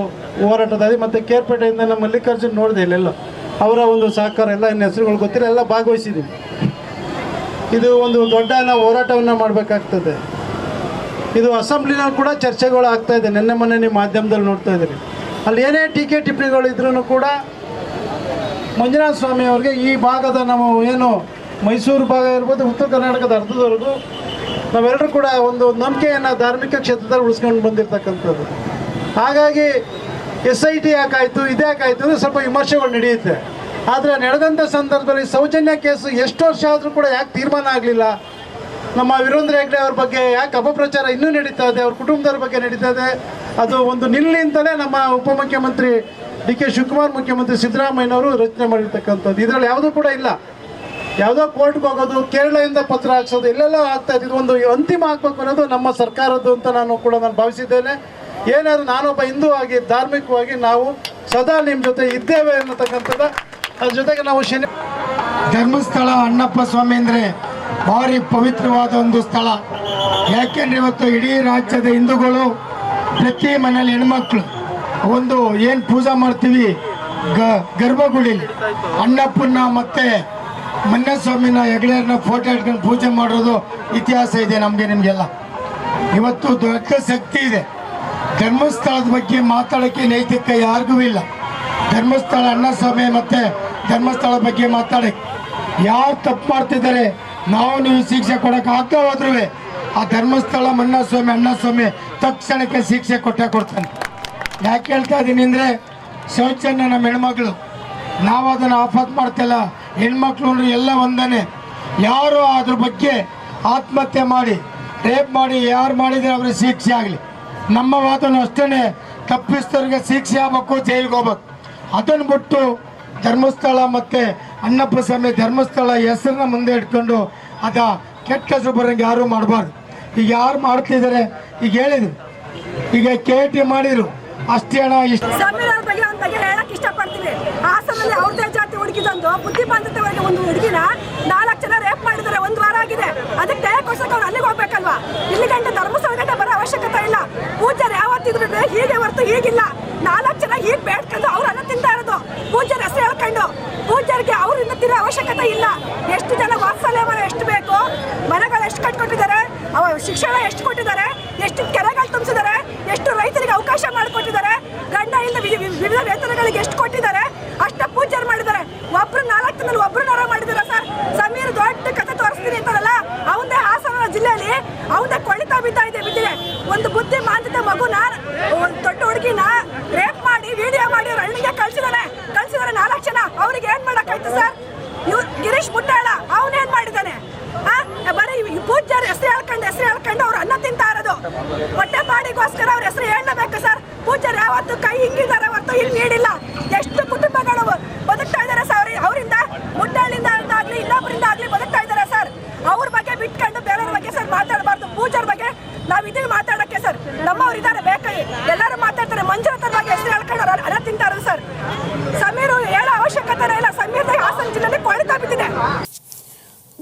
ಹೋರಾಟದಲ್ಲಿ ಮತ್ತು ಕೇರ್ಪೇಟೆಯಿಂದ ನಮ್ಮ ಮಲ್ಲಿಕಾರ್ಜುನ್ ನೋಡಿದೆ ಇಲ್ಲೆಲ್ಲ, ಅವರ ಒಂದು ಸಹಕಾರ, ಎಲ್ಲ ಇನ್ನು ಹೆಸರುಗಳು ಗೊತ್ತಿಲ್ಲ, ಎಲ್ಲ ಭಾಗವಹಿಸಿದ್ದೀವಿ ಇದು ಒಂದು ದೊಡ್ಡ ನಾವು ಹೋರಾಟವನ್ನು ಮಾಡಬೇಕಾಗ್ತದೆ. ಇದು ಅಸೆಂಬ್ಲಿನಲ್ಲಿ ಕೂಡ ಚರ್ಚೆಗಳು ಆಗ್ತಾ ಇದೆ, ನಿನ್ನೆ ಮೊನ್ನೆ ನೀವು ಮಾಧ್ಯಮದಲ್ಲಿ ನೋಡ್ತಾ ಇದ್ದೀರಿ. ಅಲ್ಲಿ ಏನೇ ಟೀಕೆ ಟಿಪ್ಪಣಿಗಳು ಇದ್ರೂ ಕೂಡ ಮಂಜುನಾಥ ಸ್ವಾಮಿ ಅವ್ರಿಗೆ ಈ ಭಾಗದ ನಾವು ಏನು ಮೈಸೂರು ಭಾಗ ಇರ್ಬೋದು, ಉತ್ತರ ಕರ್ನಾಟಕದ ಅರ್ಧದವರೆಗೂ ನಾವೆಲ್ಲರೂ ಕೂಡ ಒಂದು ನಂಬಿಕೆಯನ್ನು ಧಾರ್ಮಿಕ ಕ್ಷೇತ್ರದಲ್ಲಿ ಉಳಿಸ್ಕೊಂಡು ಬಂದಿರತಕ್ಕಂಥದ್ದು. ಹಾಗಾಗಿ ಎಸ್ ಐ ಟಿ ಯಾಕಾಯಿತು ಇದ್ಯಾಕಾಯಿತು ಅಂದರೆ ಸ್ವಲ್ಪ ವಿಮರ್ಶೆಗಳು ನಡೆಯುತ್ತೆ. ಆದರೆ ನಡೆದಂಥ ಸಂದರ್ಭದಲ್ಲಿ ಸೌಜನ್ಯ ಕೇಸು ಎಷ್ಟು ವರ್ಷ ಆದರೂ ಕೂಡ ಯಾಕೆ ತೀರ್ಮಾನ ಆಗಲಿಲ್ಲ? ನಮ್ಮ ವೀರೇಂದ್ರ ಹೆಗ್ಡೆ ಅವ್ರ ಬಗ್ಗೆ ಯಾಕೆ ಅಪಪ್ರಚಾರ ಇನ್ನೂ ನಡೀತಾ ಇದೆ? ಅವ್ರ ಕುಟುಂಬದವ್ರ ಬಗ್ಗೆ ನಡೀತಾ ಇದೆ. ಅದು ಒಂದು ನಿಲ್ಲಿ ಅಂತಲೇ ನಮ್ಮ ಉಪಮುಖ್ಯಮಂತ್ರಿ ಡಿ ಕೆ ಶಿವಕುಮಾರ್, ಮುಖ್ಯಮಂತ್ರಿ ಸಿದ್ದರಾಮಯ್ಯನವರು ರಚನೆ ಮಾಡಿರ್ತಕ್ಕಂಥದ್ದು. ಇದರಲ್ಲಿ ಯಾವುದೂ ಕೂಡ ಇಲ್ಲ. ಯಾವುದೋ ಕೋರ್ಟ್ಗೆ ಹೋಗೋದು, ಕೇರಳದಿಂದ ಪತ್ರ ಹಾಕ್ಸೋದು ಇಲ್ಲೆಲ್ಲ ಆಗ್ತಾ ಇದೆ ಒಂದು ಅಂತಿಮ ಹಾಕ್ಬೇಕು ಅನ್ನೋದು ನಮ್ಮ ಸರ್ಕಾರದ್ದು ಅಂತ ನಾನು ಕೂಡ ನಾನು ಭಾವಿಸಿದ್ದೇನೆ. ಏನಾದ್ರು ನಾನೊಬ್ಬ ಹಿಂದೂ ಆಗಿ, ಧಾರ್ಮಿಕವಾಗಿ ನಾವು ಸದಾ ನಿಮ್ಮ ಜೊತೆ ಇದ್ದೇವೆ ಅನ್ನತಕ್ಕಂಥದ್ದು. ಅದ್ರ ಜೊತೆಗೆ ನಾವು ಶನಿ ಧರ್ಮಸ್ಥಳ ಅಣ್ಣಪ್ಪ ಸ್ವಾಮಿ ಭಾರಿ ಪವಿತ್ರವಾದ ಒಂದು ಸ್ಥಳ. ಯಾಕೆಂದ್ರೆ ಇವತ್ತು ಇಡೀ ರಾಜ್ಯದ ಹಿಂದೂಗಳು ಪ್ರತಿ ಮನೇಲಿ ಹೆಣ್ಮಕ್ಳು, ಒಂದು ಏನು ಪೂಜೆ ಮಾಡ್ತೀವಿ, ಗ ಗರ್ಭಗುಡಿಲಿ, ಅಣ್ಣಪ್ಪನ್ನ ಮತ್ತೆ ಮನ್ನಸ್ವಾಮಿನ ಹೆಗ್ಡೆಯರ್ನ ಫೋಟೋ ಇಟ್ಕೊಂಡು ಪೂಜೆ ಮಾಡೋದು ಇತಿಹಾಸ ಇದೆ ನಮಗೆ, ನಿಮಗೆಲ್ಲ. ಇವತ್ತು ದೊಡ್ಡ ಶಕ್ತಿ ಇದೆ. ಧರ್ಮಸ್ಥಳದ ಬಗ್ಗೆ ಮಾತಾಡೋಕ್ಕೆ ನೈತಿಕ ಯಾರಿಗೂ ಇಲ್ಲ. ಧರ್ಮಸ್ಥಳ ಅಣ್ಣಸ್ವಾಮಿ ಮತ್ತು ಧರ್ಮಸ್ಥಳ ಬಗ್ಗೆ ಮಾತಾಡಕ್ಕೆ ಯಾರು ತಪ್ಪು ಮಾಡ್ತಿದ್ದಾರೆ, ನಾವು ನೀವು ಶಿಕ್ಷೆ ಕೊಡೋಕ್ಕಾಗ್ತಾ ಹೋದ್ರೂ ಆ ಧರ್ಮಸ್ಥಳ ಮುನ್ನ ಸ್ವಾಮಿ ಅಣ್ಣ ಸ್ವಾಮಿ ತಕ್ಷಣಕ್ಕೆ ಶಿಕ್ಷೆ ಕೊಟ್ಟೆ ಕೊಡ್ತಾನೆ. ಯಾಕೆ ಹೇಳ್ತಾ ಇದ್ದೀನಿ ಅಂದರೆ ಶೌಚನ್ಯ ನಮ್ಮ ಹೆಣ್ಮಗಳು, ನಾವು ಅದನ್ನು ಆಫತ್ ಮಾಡ್ತಿಲ್ಲ ಹೆಣ್ಮಕ್ಳು ಅಂದ್ರೆ ಎಲ್ಲ ಒಂದನೇ. ಯಾರು ಅದ್ರ ಬಗ್ಗೆ ಆತ್ಮಹತ್ಯೆ ಮಾಡಿ, ರೇಪ್ ಮಾಡಿ, ಯಾರು ಮಾಡಿದ್ರೆ ಅವ್ರಿಗೆ ಶಿಕ್ಷೆ ಆಗಲಿ. ನಮ್ಮ ಮಾತನ್ನು ಅಷ್ಟೇ ತಪ್ಪಿಸ್ತವ್ರಿಗೆ ಶಿಕ್ಷೆ ಆಗ್ಬೇಕು, ಜೈಲಿಗೆ ಹೋಗ್ಬೇಕು. ಅದನ್ನು ಬಿಟ್ಟು ಧರ್ಮಸ್ಥಳ ಮತ್ತು ಅಣ್ಣಪ್ಪ ಸ್ವಾಮಿ ಧರ್ಮಸ್ಥಳ ಹೆಸರನ್ನ ಮುಂದೆ ಇಟ್ಕೊಂಡು ಅದ ಕೆಟ್ಟ ಹೆಸರು ಬರೋಂಗೆ ಯಾರೂ ಮಾಡಬಾರ್ದು. ಈಗ ಯಾರು ಮಾಡ್ತಿದ್ದಾರೆ ಈಗ ಹೇಳಿದ್ರು. ಈಗ ಕೆ ಟಿ ಮಾಡಿದ್ರು. ಅಷ್ಟೇ ಹಣ ಇಷ್ಟು. ಸಮೀರ್ ಅವ್ರ ಬಗ್ಗೆ ಬಗ್ಗೆ ಹೇಳಕ್ ಇಷ್ಟಪಡ್ತೀನಿ. ಹಾಸನಲ್ಲಿ ಅವ್ರದೇ ಜಾತಿ ಹುಡುಗಿದೊಂದು ಬುದ್ಧಿ ಬಾಂಧವ್ಯ ಒಂದು ಹುಡುಗಿನ ನಾಲ್ಕು ಜನ ರೇಪ್ ಮಾಡಿದರೆ ಒಂದು ವಾರ ಆಗಿದೆ. ಅದಕ್ಕೆ ದಯ ಕೊಡ್ಸಕ್ಕೆ ಅವ್ರು ಅಲ್ಲಿಗೆ ಹೋಗ್ಬೇಕಲ್ವಾ? ಇಲ್ಲಿ ಗಂಟೆ ಧರ್ಮಸ್ಥಳ ಗಂಟೆ ಬರೋ ಅವಶ್ಯಕತೆ ಇಲ್ಲ. ಪೂಜಾರಿ ಯಾವತ್ತಿದ್ರು ಹೀಗೆ ಹೊರತು ಹೀಗಿಲ್ಲ. ನಾಲ್ಕು ಜನ ಹೀಗೆ ಬೇಡ್ಕೊಂಡು ಅವ್ರು ಅನ್ನ ತಿಂತಾ ಇರೋದು. ಪೂಜಾರಿ ಹೆಸರು ಹೇಳ್ಕೊಂಡು, ಪೂಜಾರಿಗೆ ಅವ್ರಿಂದ ತಿನ್ನೋ ಅವಶ್ಯಕತೆ ಇಲ್ಲ. ಎಷ್ಟು ಜನ ವಾತ್ಸಲ್ಯ ಮನೆ ಎಷ್ಟು ಬೇಕು? ಮನೆಗಳು ಎಷ್ಟು ಕಟ್ಕೊಟ್ಟಿದ್ದಾರೆ? ಅವ ಶಿಕ್ಷಣ ಎಷ್ಟು ಕೊಟ್ಟಿದ್ದಾರೆ? ಎಷ್ಟು ಕೆರೆಗಳು ತುಂಬಿಸಿದ್ದಾರೆ? ಎಷ್ಟು ರೈತರಿಗೆ ಅವಕಾಶ ಮಾಡಿಕೊಟ್ಟಿದ್ದಾರೆ? ವಿ- ವೇತನಗಳಿಗೆ ಎಷ್ಟು ಕೊಟ್ಟಿದ್ದಾರೆ? ಅಷ್ಟ ಪೂಜಾರ್ ಮಾಡಿದ್ದಾರೆ. ಒಬ್ರು ನಾಲ್ಕು ತಿಂಗಳು ಒಬ್ರು ನರ ಮಾಡಿದಾರೆ ಸರ್. ಸಮೀರ್ ದೊಡ್ಡ ಕಥೆ ತೋರಿಸ್ತೀನಿ ಅಂತಾರಲ್ಲ ಅವಂದೇ ಹಾಸನ ಜಿಲ್ಲೆಯಲ್ಲಿ, ಅವಂದೇ ಕೊಳಿತಾ ಬಿದ್ದ ಇದೆ ಬಿದ್ದಿದೆ ಒಂದು ಬುದ್ಧಿ ಮಾಂದ್ಯತೆ ಮಗುನ ಒಂದು ದೊಡ್ಡ ಹುಡುಗಿನ ರೇಪ್ ಮಾಡಿ ವಿಡಿಯೋ ಮಾಡಿ ಅವ್ರ ಹಳ್ಳಿಗೆ ಕಳ್ಸಿದಾರೆ ಕಳ್ಸಿದಾರೆ ನಾಲ್ಕು ಜನ ಅವ್ರಿಗೆ ಏನ್ ಮಾಡಕ್ಕಾಯ್ತು ಸರ್ ಇವ್ ಗಿರೀಶ್ ಮುಟ್ಟಾಳ ಅವನೇನ್ ಮಾಡಿದ್ದಾನೆ ಆ? ಬರೀ ಈ ಪೂಜ್ಯರ ಹೆಸರು ಹೇಳ್ಕೊಂಡು ಹೆಸರು ಹೇಳ್ಕೊಂಡು ಅವ್ರು ಅನ್ನ ತಿಂತಾ ಇರೋದು ಹೊಟ್ಟೆ ಪಾಡಿಗೋಸ್ಕರ ಅವ್ರ ಹೆಸರು ಹೇಳಬೇಕು ಸರ್ ಪೂಜ್ಯರು ಯಾವತ್ತು ಕೈ ಹಿಂಗಿದ್ದಾರೆ ಹೊತ್ತು ಹಿಂಗ್ ನೀಡಿಲ್ಲ ಎಷ್ಟು ಕುಟುಂಬಗಳು ಬದುಕ್ತಾ ಇದ್ದಾರೆ ಸರ್ ಅವರಿಂದ ಮುಟ್ಟಳ್ಳಿಂದ ಆಗ್ಲಿ ಇನ್ನೊಬ್ಬರಿಂದ ಆಗ್ಲಿ ಬದುಕ್ತಾ ಇದ್ದಾರೆ ಸರ್ ಅವ್ರ ಬಗ್ಗೆ ಬಿಟ್ಕೊಂಡು ಬೇರೆಯವ್ರ ಬಗ್ಗೆ ಸರ್ ಮಾತಾಡಬಾರ್ದು ಪೂಜಾರ ಬಗ್ಗೆ ನಾವ್ ಇದೀವಿ ಮಾತಾಡಕ್ಕೆ ಸರ್ ನಮ್ಮವ್ರು ಇದ್ದಾರೆ ಬೇಕಾಗಿ ಎಲ್ಲರೂ ಮಾತಾಡ್ತಾರೆ ಮಂಜುನಾಥರ ಬಗ್ಗೆ ಹೆಸರು ಹೇಳ್ಕೊಂಡು ಅವ್ರು ಅನ್ನ ತಿಂತಾ ಇರೋದು ಸರ್ ಸಮೀರು ಹೇಳೋ ಅವಶ್ಯಕತೆ ಇಲ್ಲ ಸಮೀರ್ ಹಾಸನ ಜಿಲ್ಲೆಯಲ್ಲಿ ಕೊಳಿತಾ ಬಿದ್ದಿದೆ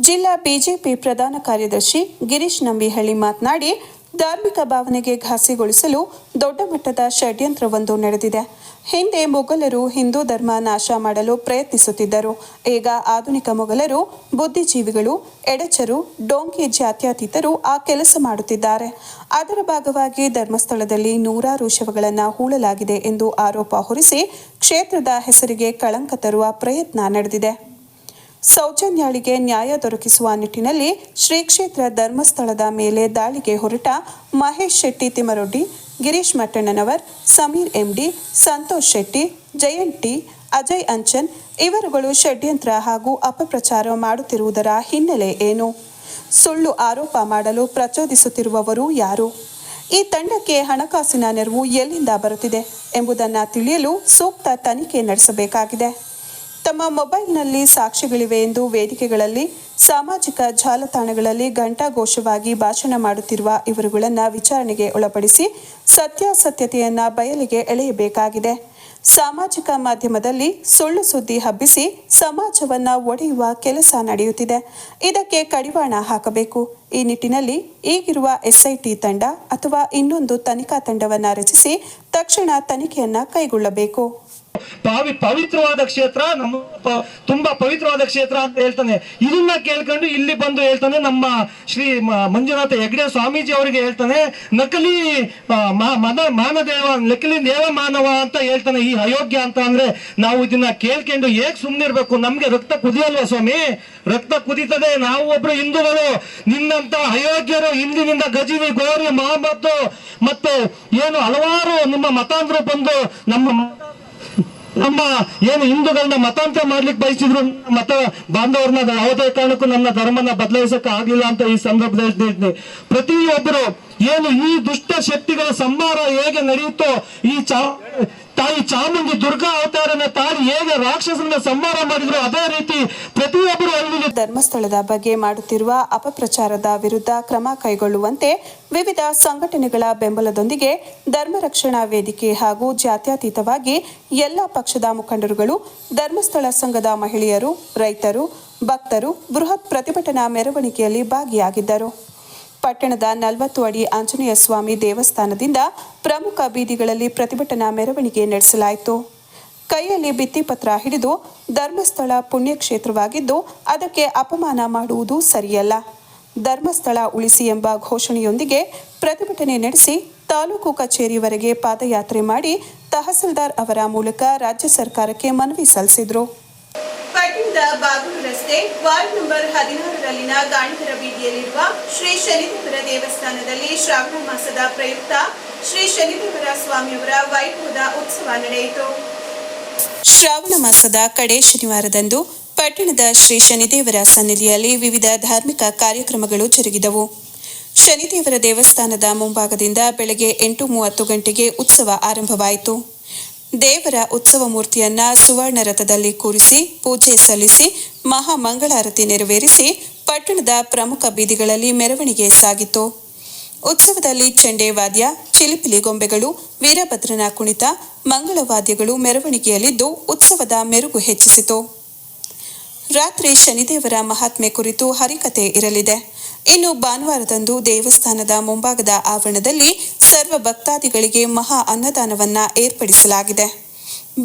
ಜಿಲ್ಲಾ ಬಿಜೆಪಿ ಪ್ರಧಾನ ಕಾರ್ಯದರ್ಶಿ ಗಿರೀಶ್ ನಂಬಿಹಳ್ಳಿ ಮಾತನಾಡಿ, ಧಾರ್ಮಿಕ ಭಾವನೆಗೆ ಘಾಸಿಗೊಳಿಸಲು ದೊಡ್ಡ ಮಟ್ಟದ ಷಡ್ಯಂತ್ರವೊಂದು ನಡೆದಿದೆ. ಹಿಂದೆ ಮೊಘಲರು ಹಿಂದೂ ಧರ್ಮ ನಾಶ ಮಾಡಲು ಪ್ರಯತ್ನಿಸುತ್ತಿದ್ದರು. ಈಗ ಆಧುನಿಕ ಮೊಘಲರು, ಬುದ್ಧಿಜೀವಿಗಳು, ಎಡಚರು ಡೋಂಗಿ ಜಾತ್ಯತೀತರು ಆ ಕೆಲಸ ಮಾಡುತ್ತಿದ್ದಾರೆ. ಅದರ ಭಾಗವಾಗಿ ಧರ್ಮಸ್ಥಳದಲ್ಲಿ ನೂರಾರು ಶವಗಳನ್ನು ಹೂಳಲಾಗಿದೆ ಎಂದು ಆರೋಪ ಹೊರಿಸಿ ಕ್ಷೇತ್ರದ ಹೆಸರಿಗೆ ಕಳಂಕ ತರುವ ಪ್ರಯತ್ನ ನಡೆದಿದೆ. ಸೌಜನ್ಯಾಳಿಗೆ ನ್ಯಾಯ ದೊರಕಿಸುವ ನಿಟ್ಟಿನಲ್ಲಿ ಶ್ರೀ ಕ್ಷೇತ್ರ ಧರ್ಮಸ್ಥಳದ ಮೇಲೆ ದಾಳಿಗೆ ಹೊರಟ ಮಹೇಶ್ ಶೆಟ್ಟಿ ತಿಮರೊಡ್ಡಿ ಗಿರೀಶ್ ಮಟ್ಟಣ್ಣನವರ್, ಸಮೀರ್ ಎಂಡಿ, ಸಂತೋಷ್ ಶೆಟ್ಟಿ, ಜಯಂತ್, ಅಜಯ್ ಅಂಚನ್ ಇವರುಗಳು ಷಡ್ಯಂತ್ರ ಹಾಗೂ ಅಪಪ್ರಚಾರ ಮಾಡುತ್ತಿರುವುದರ ಹಿನ್ನೆಲೆ ಏನು? ಸುಳ್ಳು ಆರೋಪ ಮಾಡಲು ಪ್ರಚೋದಿಸುತ್ತಿರುವವರು ಯಾರು? ಈ ತಂಡಕ್ಕೆ ಹಣಕಾಸಿನ ನೆರವು ಎಲ್ಲಿಂದ ಬರುತ್ತಿದೆ ಎಂಬುದನ್ನು ತಿಳಿಯಲು ಸೂಕ್ತ ತನಿಖೆ ನಡೆಸಬೇಕಾಗಿದೆ. ತಮ್ಮ ಮೊಬೈಲ್ನಲ್ಲಿ ಸಾಕ್ಷಿಗಳಿವೆ ಎಂದು ವೇದಿಕೆಗಳಲ್ಲಿ ಸಾಮಾಜಿಕ ಜಾಲತಾಣಗಳಲ್ಲಿ ಘಂಟಾಘೋಷವಾಗಿ ಭಾಷಣ ಮಾಡುತ್ತಿರುವ ಇವರುಗಳನ್ನು ವಿಚಾರಣೆಗೆ ಒಳಪಡಿಸಿ ಸತ್ಯಾಸತ್ಯತೆಯನ್ನು ಬಯಲಿಗೆ ಎಳೆಯಬೇಕಾಗಿದೆ. ಸಾಮಾಜಿಕ ಮಾಧ್ಯಮದಲ್ಲಿ ಸುಳ್ಳು ಸುದ್ದಿ ಹಬ್ಬಿಸಿ ಸಮಾಜವನ್ನ ಒಡೆಯುವ ಕೆಲಸ ನಡೆಯುತ್ತಿದೆ. ಇದಕ್ಕೆ ಕಡಿವಾಣ ಹಾಕಬೇಕು. ಈ ನಿಟ್ಟಿನಲ್ಲಿ ಈಗಿರುವ ಎಸ್ಐಟಿ ತಂಡ ಅಥವಾ ಇನ್ನೊಂದು ತನಿಖಾ ತಂಡವನ್ನು ರಚಿಸಿ ತಕ್ಷಣ ತನಿಖೆಯನ್ನು ಕೈಗೊಳ್ಳಬೇಕು. ಪಾವಿ ಪವಿತ್ರವಾದ ಕ್ಷೇತ್ರ, ನಮ್ಮ ತುಂಬಾ ಪವಿತ್ರವಾದ ಕ್ಷೇತ್ರ ಅಂತ ಹೇಳ್ತಾನೆ. ಇದನ್ನ ಕೇಳ್ಕೊಂಡು ಇಲ್ಲಿ ಬಂದು ಹೇಳ್ತಾನೆ ನಮ್ಮ ಶ್ರೀ ಮಂಜುನಾಥ ಹೆಗ್ಡೆ ಸ್ವಾಮೀಜಿ ಅವರಿಗೆ ಹೇಳ್ತಾನೆ, ನಕಲಿ ಮನ ಮಾನದೇವ, ನಕಲಿ ದೇವ ಮಾನವ ಅಂತ ಹೇಳ್ತಾನೆ ಈ ಅಯೋಗ್ಯ ಅಂತ ಅಂದ್ರೆ ನಾವು ಇದನ್ನ ಕೇಳ್ಕೊಂಡು ಹೇಗ್ ಸುಮ್ನಿರ್ಬೇಕು? ನಮ್ಗೆ ರಕ್ತ ಕುದಿಯಲ್ವಾ ಸ್ವಾಮಿ? ರಕ್ತ ಕುದೀತದೆ, ನಾವು ಒಬ್ರು ಹಿಂದೂಗಳು. ನಿನ್ನಂತ ಅಯೋಗ್ಯರು ಹಿಂದಿನಿಂದ ಗಜಿನಿ ಗೋರಿ ಮಹಮ್ಮದ್ದು ಮತ್ತೆ ಏನು ಹಲವಾರು ನಿಮ್ಮ ಮತಾಂತರ ಬಂದು ನಮ್ಮ ನಮ್ಮ ಏನು ಹಿಂದೂಗಳನ್ನ ಮತಾಂತರ ಮಾಡ್ಲಿಕ್ಕೆ ಬಯಸಿದ್ರು, ಮತ ಬಾಂಧವರನ್ನ ಯಾವುದೇ ಕಾರಣಕ್ಕೂ ನಮ್ಮ ಧರ್ಮನ ಬದಲಾಯಿಸಕ್ಕೆ ಆಗ್ಲಿಲ್ಲ ಅಂತ ಈ ಸಂದರ್ಭದಲ್ಲಿ ಪ್ರತಿಯೊಬ್ಬರು ಏನು ಈ ದುಷ್ಟ ಶಕ್ತಿಗಳ ಸಂಹಾರ ಹೇಗೆ ನಡೆಯುತ್ತೋ ಈ ಚಾ ತಾಯಿ ಚಾಮುಂಡಿ ದುರ್ಗಾ ಅವತಾರನ ತಾಳಿ ಹೇಗೆ ರಾಕ್ಷಸನ ಸಂಹಾರ ಮಾಡಿದ್ರು ಅದೇ ರೀತಿ ಪ್ರತಿಯೊಬ್ಬರು ಅಲ್ಲಿ ಧರ್ಮಸ್ಥಳದ ಬಗ್ಗೆ ಮಾಡುತ್ತಿರುವ ಅಪಪ್ರಚಾರದ ವಿರುದ್ಧ ಕ್ರಮ ಕೈಗೊಳ್ಳುವಂತೆ ವಿವಿಧ ಸಂಘಟನೆಗಳ ಬೆಂಬಲದೊಂದಿಗೆ ಧರ್ಮ ರಕ್ಷಣಾ ವೇದಿಕೆ ಹಾಗೂ ಜಾತ್ಯತೀತವಾಗಿ ಎಲ್ಲ ಪಕ್ಷದ ಮುಖಂಡರುಗಳು, ಧರ್ಮಸ್ಥಳ ಸಂಘದ ಮಹಿಳೆಯರು, ರೈತರು, ಭಕ್ತರು ಬೃಹತ್ ಪ್ರತಿಭಟನಾ ಮೆರವಣಿಗೆಯಲ್ಲಿ ಭಾಗಿಯಾಗಿದ್ದರು. ಪಟ್ಟಣದ ನಲವತ್ತು ಅಡಿ ಆಂಜನೇಯ ಸ್ವಾಮಿ ದೇವಸ್ಥಾನದಿಂದ ಪ್ರಮುಖ ಬೀದಿಗಳಲ್ಲಿ ಪ್ರತಿಭಟನಾ ಮೆರವಣಿಗೆ ನಡೆಸಲಾಯಿತು. ಕೈಯಲ್ಲಿ ಭಿತ್ತಿಪತ್ರ ಹಿಡಿದು ಧರ್ಮಸ್ಥಳ ಪುಣ್ಯಕ್ಷೇತ್ರವಾಗಿದ್ದು ಅದಕ್ಕೆ ಅಪಮಾನ ಮಾಡುವುದು ಸರಿಯಲ್ಲ. ಧರ್ಮಸ್ಥಳ ಉಳಿಸಿ ಎಂಬ ಘೋಷಣೆಯೊಂದಿಗೆ ಪ್ರತಿಭಟನೆ ನಡೆಸಿ ತಾಲೂಕು ಕಚೇರಿವರೆಗೆ ಪಾದಯಾತ್ರೆ ಮಾಡಿ ತಹಸೀಲ್ದಾರ್ ಅವರ ಮೂಲಕ ರಾಜ್ಯ ಸರ್ಕಾರಕ್ಕೆ ಮನವಿ ಸಲ್ಲಿಸಿದರು. ಪಟ್ಟಣದ ಬಾಗೂರು ರಸ್ತೆ, ವಾರ್ಡ್ ನಂಬರ್ ಹದಿನಾರರಲ್ಲಿನ ಗಾಣಿಗರ ಬೀದಿಯಲ್ಲಿರುವ ಶ್ರೀ ಶನಿದೇವರ ದೇವಸ್ಥಾನದಲ್ಲಿ ಶ್ರಾವಣ ಮಾಸದ ಪ್ರಯುಕ್ತ ಶ್ರೀ ಶನಿದೇವರ ಸ್ವಾಮಿಯವರ ವೈಭವದ ಉತ್ಸವ ನಡೆಯಿತು. ಶ್ರಾವಣ ಮಾಸದ ಕಡೆ ಶನಿವಾರದಂದು ಪಟ್ಟಣದ ಶ್ರೀ ಶನಿದೇವರ ಸನ್ನಿಧಿಯಲ್ಲಿ ವಿವಿಧ ಧಾರ್ಮಿಕ ಕಾರ್ಯಕ್ರಮಗಳು ಜರುಗಿದವು. ಶನಿದೇವರ ದೇವಸ್ಥಾನದ ಮುಂಭಾಗದಿಂದ ಬೆಳಗ್ಗೆ ಎಂಟು ಮೂವತ್ತು ಗಂಟೆಗೆ ಉತ್ಸವ ಆರಂಭವಾಯಿತು. ದೇವರ ಉತ್ಸವ ಮೂರ್ತಿಯನ್ನ ಸುವರ್ಣ ರಥದಲ್ಲಿ ಕೂರಿಸಿ, ಪೂಜೆ ಸಲ್ಲಿಸಿ ಮಹಾ ಮಂಗಳಾರತಿ ನೆರವೇರಿಸಿ ಪಟ್ಟಣದ ಪ್ರಮುಖ ಬೀದಿಗಳಲ್ಲಿ ಮೆರವಣಿಗೆ ಸಾಗಿತು. ಉತ್ಸವದಲ್ಲಿ ಚಂಡೆ ವಾದ್ಯ, ಚಿಲಿಪಿಲಿ ಗೊಂಬೆಗಳು, ವೀರಭದ್ರನ ಕುಣಿತ ಮಂಗಳವಾದ್ಯಗಳು ಮೆರವಣಿಗೆಯಲ್ಲಿದ್ದು ಉತ್ಸವದ ಮೆರುಗು ಹೆಚ್ಚಿಸಿತು. ರಾತ್ರಿ ಶನಿದೇವರ ಮಹಾತ್ಮೆ ಕುರಿತು ಹರಿಕತೆ ಇರಲಿದೆ. ಇನ್ನು ಭಾನುವಾರದಂದು ದೇವಸ್ಥಾನದ ಮುಂಭಾಗದ ಆವರಣದಲ್ಲಿ ಸರ್ವ ಭಕ್ತಾದಿಗಳಿಗೆ ಮಹಾ ಅನ್ನದಾನವನ್ನ ಏರ್ಪಡಿಸಲಾಗಿದೆ.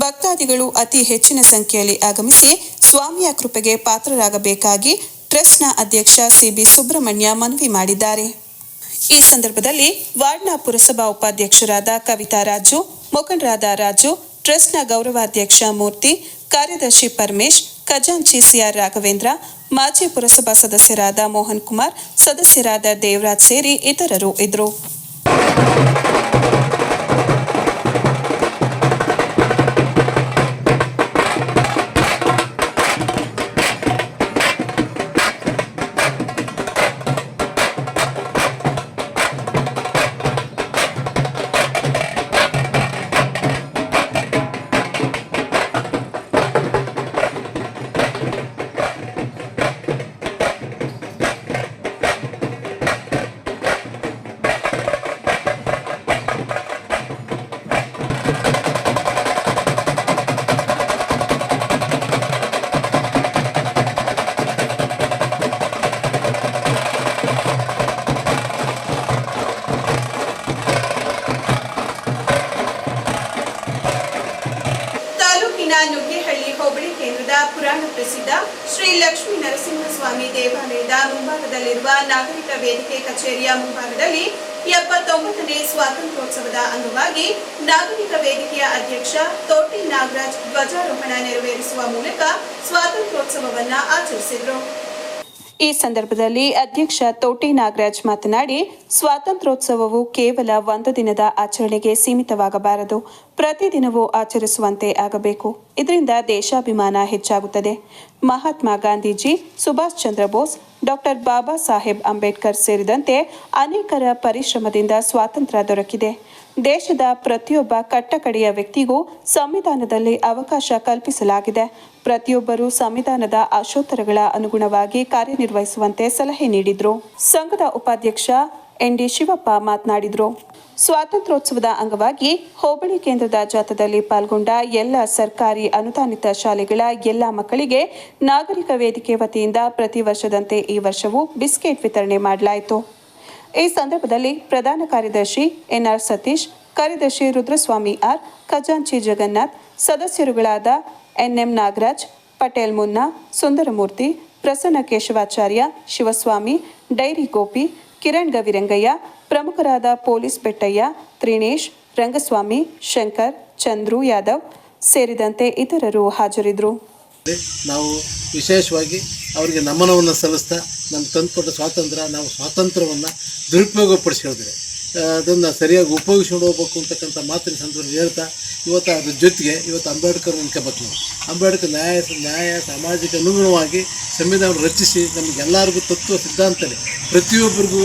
ಭಕ್ತಾದಿಗಳು ಅತಿ ಹೆಚ್ಚಿನ ಸಂಖ್ಯೆಯಲ್ಲಿ ಆಗಮಿಸಿ ಸ್ವಾಮಿಯ ಕೃಪೆಗೆ ಪಾತ್ರರಾಗಬೇಕಾಗಿ ಟ್ರಸ್ಟ್ನ ಅಧ್ಯಕ್ಷ ಸಿಬಿ ಸುಬ್ರಹ್ಮಣ್ಯ ಮನವಿ ಮಾಡಿದ್ದಾರೆ. ಈ ಸಂದರ್ಭದಲ್ಲಿ ವಾರ್ಡ್ನ ಪುರಸಭಾ ಉಪಾಧ್ಯಕ್ಷರಾದ ಕವಿತಾ ರಾಜು, ಮುಖಂಡರಾದ ರಾಜು, ಟ್ರಸ್ಟ್ನ ಗೌರವಾಧ್ಯಕ್ಷ ಮೂರ್ತಿ, ಕಾರ್ಯದರ್ಶಿ ಪರಮೇಶ್, ಖಜಾಂಚಿ ಸಿಆರ್ ರಾಘವೇಂದ್ರ, ಮಾಜಿ ಪುರಸಭಾ ಸದಸ್ಯರಾದ ಮೋಹನ್ ಕುಮಾರ್, ಸದಸ್ಯರಾದ ದೇವರಾಜ್ ಸೇರಿ ಇತರರು ಇದ್ದರು. Thank you. ಕಚೇರಿಯ ಮುಂಭಾಗದಲ್ಲಿ ಎಪ್ಪತ್ತೊಂಬತ್ತನೇ ಸ್ವಾತಂತ್ರ್ಯೋತ್ಸವದ ಅಂಗವಾಗಿ ನಾಗರಿಕ ವೇದಿಕೆಯ ಅಧ್ಯಕ್ಷ ತೋಟಿ ನಾಗರಾಜ್ ಧ್ವಜಾರೋಹಣ ನೆರವೇರಿಸುವ ಮೂಲಕ ಸ್ವಾತಂತ್ರ್ಯೋತ್ಸವವನ್ನು ಆಚರಿಸಿದರು. ಈ ಸಂದರ್ಭದಲ್ಲಿ ಅಧ್ಯಕ್ಷ ತೋಟಿ ನಾಗರಾಜ್ ಮಾತನಾಡಿ, ಸ್ವಾತಂತ್ರ್ಯೋತ್ಸವವು ಕೇವಲ ಒಂದು ದಿನದ ಆಚರಣೆಗೆ ಸೀಮಿತವಾಗಬಾರದು. ಪ್ರತಿದಿನವೂ ಆಚರಿಸುವಂತೆ ಆಗಬೇಕು. ಇದರಿಂದ ದೇಶಾಭಿಮಾನ ಹೆಚ್ಚಾಗುತ್ತದೆ. ಮಹಾತ್ಮ ಗಾಂಧೀಜಿ, ಸುಭಾಷ್ ಚಂದ್ರ ಬೋಸ್ ಡಾಕ್ಟರ್ ಬಾಬಾ ಸಾಹೇಬ್ ಅಂಬೇಡ್ಕರ್ ಸೇರಿದಂತೆ ಅನೇಕರ ಪರಿಶ್ರಮದಿಂದ ಸ್ವಾತಂತ್ರ್ಯ ದೊರಕಿದೆ. ದೇಶದ ಪ್ರತಿಯೊಬ್ಬ ಕಟ್ಟಕಡೆಯ ವ್ಯಕ್ತಿಗೂ ಸಂವಿಧಾನದಲ್ಲಿ ಅವಕಾಶ ಕಲ್ಪಿಸಲಾಗಿದೆ. ಪ್ರತಿಯೊಬ್ಬರೂ ಸಂವಿಧಾನದ ಆಶೋತ್ತರಗಳ ಅನುಗುಣವಾಗಿ ಕಾರ್ಯನಿರ್ವಹಿಸುವಂತೆ ಸಲಹೆ ನೀಡಿದರು. ಸಂಘದ ಉಪಾಧ್ಯಕ್ಷ ಎನ್ ಡಿ ಶಿವಪ್ಪ ಮಾತನಾಡಿದರು. ಸ್ವಾತಂತ್ರ್ಯೋತ್ಸವದ ಅಂಗವಾಗಿ ಹೋಬಳಿ ಕೇಂದ್ರದ ಜಾಥಾದಲ್ಲಿ ಪಾಲ್ಗೊಂಡ ಎಲ್ಲ ಸರ್ಕಾರಿ ಅನುದಾನಿತ ಶಾಲೆಗಳ ಎಲ್ಲ ಮಕ್ಕಳಿಗೆ ನಾಗರಿಕ ವೇದಿಕೆ ವತಿಯಿಂದ ಪ್ರತಿ ವರ್ಷದಂತೆ ಈ ವರ್ಷವೂ ಬಿಸ್ಕೆಟ್ ವಿತರಣೆ ಮಾಡಲಾಯಿತು. ಈ ಸಂದರ್ಭದಲ್ಲಿ ಪ್ರಧಾನ ಕಾರ್ಯದರ್ಶಿ ಎನ್ಆರ್ ಸತೀಶ್, ಕಾರ್ಯದರ್ಶಿ ರುದ್ರಸ್ವಾಮಿ ಆರ್, ಖಜಾಂಚಿ ಜಗನ್ನಾಥ್, ಸದಸ್ಯರುಗಳಾದ ಎನ್ಎಂ ನಾಗರಾಜ್, ಪಟೇಲ್ ಮುನ್ನಾ, ಸುಂದರಮೂರ್ತಿ, ಪ್ರಸನ್ನ ಕೇಶವಾಚಾರ್ಯ, ಶಿವಸ್ವಾಮಿ, ಡೈರಿ ಗೋಪಿ ಕಿರಣ್ ಗವಿರಂಗಯ್ಯ, ಪ್ರಮುಖರಾದ ಪೊಲೀಸ್ ಬೆಟ್ಟಯ್ಯ ತ್ರಿನೇಶ್, ರಂಗಸ್ವಾಮಿ, ಶಂಕರ್, ಚಂದ್ರು ಯಾದವ್ ಸೇರಿದಂತೆ ಇತರರು ಹಾಜರಿದ್ದರು. ನಾವು ವಿಶೇಷವಾಗಿ ಅವರಿಗೆ ನಮನವನ್ನು ಸಲ್ಲಿಸ್ತಾ ನಮ್ಮ ತಂದುಕೊಟ್ಟ ಸ್ವಾತಂತ್ರ್ಯ, ನಾವು ಸ್ವಾತಂತ್ರ್ಯವನ್ನು ದುರುಪಯೋಗಪಡಿಸ್ಕೊಳ್ತಾರೆ ಅದನ್ನು ಸರಿಯಾಗಿ ಉಪಯೋಗಿಸ್ಕೊಂಡು ಹೋಗ್ಬೇಕು ಅಂತಕ್ಕಂಥ ಮಾತಿನ ಸಂದರ್ಭದಲ್ಲಿ ಹೇಳ್ತಾ, ಇವತ್ತು ಅದ್ರ ಜೊತೆಗೆ ಇವತ್ತು ಅಂಬೇಡ್ಕರ್ ಅನ್ಕೋಬೇಕು ನಾವು ಅಂಬೇಡ್ಕರ್ ನ್ಯಾಯ ನ್ಯಾಯ, ಸಾಮಾಜಿಕ ಅನುಗುಣವಾಗಿ ಸಂವಿಧಾನ ರಚಿಸಿ ನಮಗೆಲ್ಲರಿಗೂ ತತ್ವ ಸಿದ್ಧಾಂತದಲ್ಲಿ ಪ್ರತಿಯೊಬ್ಬರಿಗೂ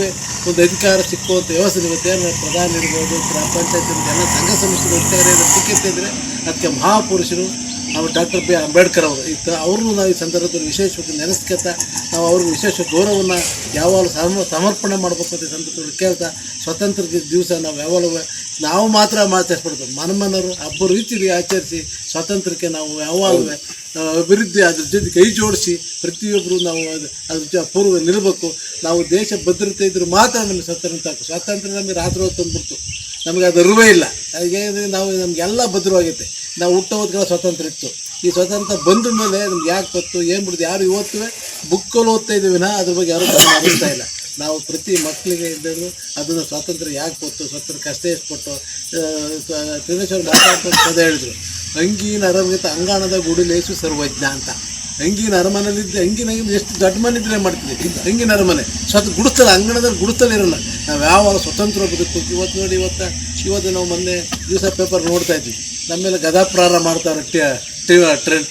ಒಂದು ಅಧಿಕಾರ ಸಿಕ್ಕುವಂಥ ವ್ಯವಸ್ಥೆ ಇವತ್ತು ಪ್ರಧಾನಿ ಇರ್ಬೋದು, ಗ್ರಾಮ ಪಂಚಾಯತ್ ಎಲ್ಲ ಸಂಘ ಸಂಸ್ಥೆಗಳು ಅಧಿಕಾರ ಏನಾದರೂ ಸಿಕ್ಕೈತೆ ಅಂದರೆ ಅದಕ್ಕೆ ಮಹಾಪುರುಷರು ನಾವು ಡಾಕ್ಟರ್ ಬಿ ಅಂಬೇಡ್ಕರ್ ಅವರು. ಇತ್ತು ಅವ್ರನ್ನೂ ನಾವು ಈ ಸಂದರ್ಭದಲ್ಲಿ ವಿಶೇಷವಾಗಿ ನೆನೆಸ್ಕೊತಾ ನಾವು ಅವ್ರಿಗೆ ವಿಶೇಷ ಗೌರವವನ್ನು ಯಾವಾಗಲೂ ಸಮ ಸಮರ್ಪಣೆ ಮಾಡಬೇಕು ಅಂತ ಸಂದರ್ಭದಲ್ಲಿ ಕೇಳ್ತಾ ಸ್ವಾತಂತ್ರ್ಯದ ದಿವಸ ನಾವು ಯಾವಾಗಲೂ ನಾವು ಮಾತ್ರ ಆಚರಿಸ್ಬಾರ್ದು ಮನಮನರು ಹಬ್ಬ ರೀತಿಯಲ್ಲಿ ಆಚರಿಸಿ ಸ್ವಾತಂತ್ರ್ಯಕ್ಕೆ ನಾವು ಯಾವಾಗಲೂ ಅಭಿವೃದ್ಧಿ ಅದ್ರ ಜೊತೆ ಕೈ ಜೋಡಿಸಿ ಪ್ರತಿಯೊಬ್ಬರು ನಾವು ಅದು ಅದ್ರ ಜೊತೆ ಪೂರ್ವ ನಿಲ್ಲಬೇಕು ನಾವು ದೇಶ ಭದ್ರತೆ ಇದ್ರೆ ಮಾತ್ರ ನಮಗೆ ಸ್ವಾತಂತ್ರ್ಯ ಆಗ್ತದೆ. ಸ್ವಾತಂತ್ರ್ಯ ನಮಗೆ ರಾತ್ರಿ ಹೊತ್ತು ತಂದ್ಬಿಡ್ತು ನಮಗೆ ಅದು ಅರಿವೇ ಇಲ್ಲ. ಅದಕ್ಕೆ ನಾವು ನಮಗೆಲ್ಲ ಭದ್ರವಾಗೈತೆ ನಾವು ಹುಟ್ಟೋದ್ಕೆಲ್ಲ ಸ್ವಾತಂತ್ರ್ಯ ಇತ್ತು. ಈ ಸ್ವತಂತ್ರ ಬಂದ ಮೇಲೆ ನಮ್ಗೆ ಯಾಕೆ ಗೊತ್ತು? ಏನು ಬಿಡುದು? ಯಾರು ಇವತ್ತು ಬುಕ್ಕಲ್ಲಿ ಓದ್ತಾ ಇದ್ದೀವಿ ನಾ ಅದ್ರ ಬಗ್ಗೆ ಯಾರೂ ಹರಿಸ್ತಾ ಇಲ್ಲ. ನಾವು ಪ್ರತಿ ಮಕ್ಕಳಿಗೆ ಇದ್ದರು ಅದನ್ನು ಸ್ವಾತಂತ್ರ್ಯ ಯಾಕೆ ಗೊತ್ತು? ಸ್ವತಂತ್ರ ಕಷ್ಟ ಎಷ್ಟು ಕೊಟ್ಟು ತ್ರಿನೇಶ್ವರ ಅಂತ ಪದ ಹೇಳಿದ್ರು. ಅಂಗಿನ ಅರಂಗಿತ ಅಂಗಾಣದ ಗುಡಿಲೇಸು ಸರ್ವಜ್ಞ ಅಂತ. ಅಂಗಿನ ಅರಮನೆಯಲ್ಲಿದ್ದು, ಹೆಂಗಿನ ಎಷ್ಟು ದೊಡ್ಡ ಮನೆ ಇದ್ರೆ ಮಾಡ್ತೀವಿ ಹೆಂಗಿನ ಅರಮನೆ? ಸ್ವತಃ ಗುಡಿಸ್ತಲ್ಲ ಅಂಗಣದಲ್ಲಿ ಗುಡಿಸ್ತಲ್ಲ ಇರಲ್ಲ. ನಾವು ಯಾವಾಗ ಸ್ವತಂತ್ರ ಬದುಕು ಇವತ್ತು ನೋಡಿ, ಇವತ್ತು ಇವತ್ತು ನಾವು ಮೊನ್ನೆ ದಿವಸ ಪೇಪರ್ ನೋಡ್ತಾ ಇದ್ವಿ. ನಮ್ಮ ಮೇಲೆ ಗದಾಪ್ರಾರ ಮಾಡ್ತಾವ್ರೆ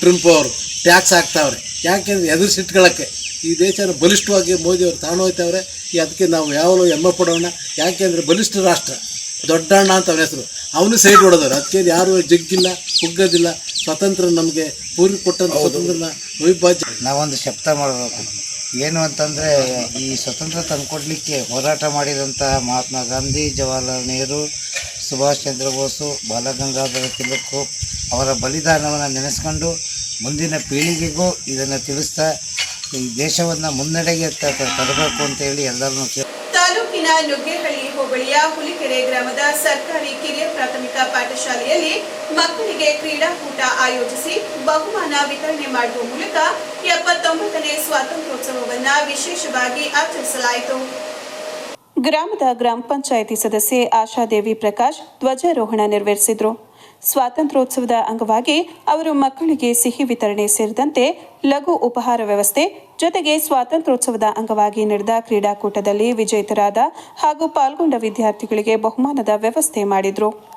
ಟ್ರಿಂಪ್ ಅವರು. ಟ್ಯಾಕ್ಸ್ ಹಾಕ್ತಾವ್ರೆ. ಯಾಕೆಂದ್ರೆ ಎದುರಿಸಿಟ್ಕೊಳ್ಳೋಕ್ಕೆ ಈ ದೇಶನ ಬಲಿಷ್ಠವಾಗಿ ಮೋದಿಯವರು ತಾಣೋಯ್ತವ್ರೆ ಈ ಅದಕ್ಕೆ ನಾವು ಯಾವಾಗಲೂ ಹೆಮ್ಮೆ ಪಡೋಣ. ಯಾಕೆಂದರೆ ಬಲಿಷ್ಠ ರಾಷ್ಟ್ರ. ದೊಡ್ಡಣ್ಣ ಅಂತ ಅವನ ಹೆಸರು. ಅವನು ಸೈಡ್ ಹೊಡೆದವ್ರು. ಅದಕ್ಕೆ ಯಾರು ಜಗ್ಗಿಲ್ಲ, ಕುಗ್ಗೋದಿಲ್ಲ. ಸ್ವಾತಂತ್ರ್ಯ ನಮಗೆ ಪೂರ್ವಿ ಕೊಟ್ಟಂಥ ಸ್ವಾತಂತ್ರ್ಯ ಅವಿಭಾಜ್ಯ. ನಾವೊಂದು ಶಬ್ದ ಮಾಡಬೇಕು. ಏನು ಅಂತಂದರೆ ಈ ಸ್ವತಂತ್ರ ತಂದುಕೊಡ್ಲಿಕ್ಕೆ ಹೋರಾಟ ಮಾಡಿದಂಥ ಮಹಾತ್ಮ ಗಾಂಧಿ ಜವಾಹರ್ಲಾಲ್ ನೆಹರು ಸುಭಾಷ್ ಚಂದ್ರ ಬೋಸು ಬಾಲಗಂಗಾಧರ ತಿಲಕ್ ಅವರ ಬಲಿದಾನವನ್ನು ನೆನೆಸ್ಕೊಂಡು ಮುಂದಿನ ಪೀಳಿಗೆಗೂ ಇದನ್ನು ತಿಳಿಸ್ತಾ ಈ ದೇಶವನ್ನು ಮುನ್ನಡೆಗೆ ತರಬೇಕು ಅಂತೇಳಿ ಎಲ್ಲರನ್ನೂ ಕೇಳಿ ತಾಲೂಕಿನ ನುಗ್ಗೇಹಳ್ಳಿ ಹೋಬಳಿಯ ಹುಲಿಕೆರೆ ಗ್ರಾಮದ ಸರ್ಕಾರಿ ಕಿರಿಯ ಪ್ರಾಥಮಿಕ ಪಾಠಶಾಲೆಯಲ್ಲಿ ಮಕ್ಕಳಿಗೆ ಕ್ರೀಡಾಕೂಟ ಆಯೋಜಿಸಿ ಬಹುಮಾನ ವಿತರಣೆ ಮಾಡುವ ಮೂಲಕ ಎಪ್ಪತ್ತೊಂಬತ್ತನೇ ಸ್ವಾತಂತ್ರ್ಯೋತ್ಸವವನ್ನ ವಿಶೇಷವಾಗಿ ಆಚರಿಸಲಾಯಿತು. ಗ್ರಾಮದ ಗ್ರಾಮ ಪಂಚಾಯಿತಿ ಸದಸ್ಯೆ ಆಶಾದೇವಿ ಪ್ರಕಾಶ್ ಧ್ವಜಾರೋಹಣ ನೆರವೇರಿಸಿದ್ರು. ಸ್ವಾತಂತ್ರ್ಯೋತ್ಸವದ ಅಂಗವಾಗಿ ಅವರು ಮಕ್ಕಳಿಗೆ ಸಿಹಿ ವಿತರಣೆ ಸೇರಿದಂತೆ ಲಘು ಉಪಹಾರ ವ್ಯವಸ್ಥೆ, ಜೊತೆಗೆ ಸ್ವಾತಂತ್ರ್ಯೋತ್ಸವದ ಅಂಗವಾಗಿ ನಡೆದ ಕ್ರೀಡಾಕೂಟದಲ್ಲಿ ವಿಜೇತರಾದ ಹಾಗೂ ಪಾಲ್ಗೊಂಡ ವಿದ್ಯಾರ್ಥಿಗಳಿಗೆ ಬಹುಮಾನದ ವ್ಯವಸ್ಥೆ ಮಾಡಿದರು.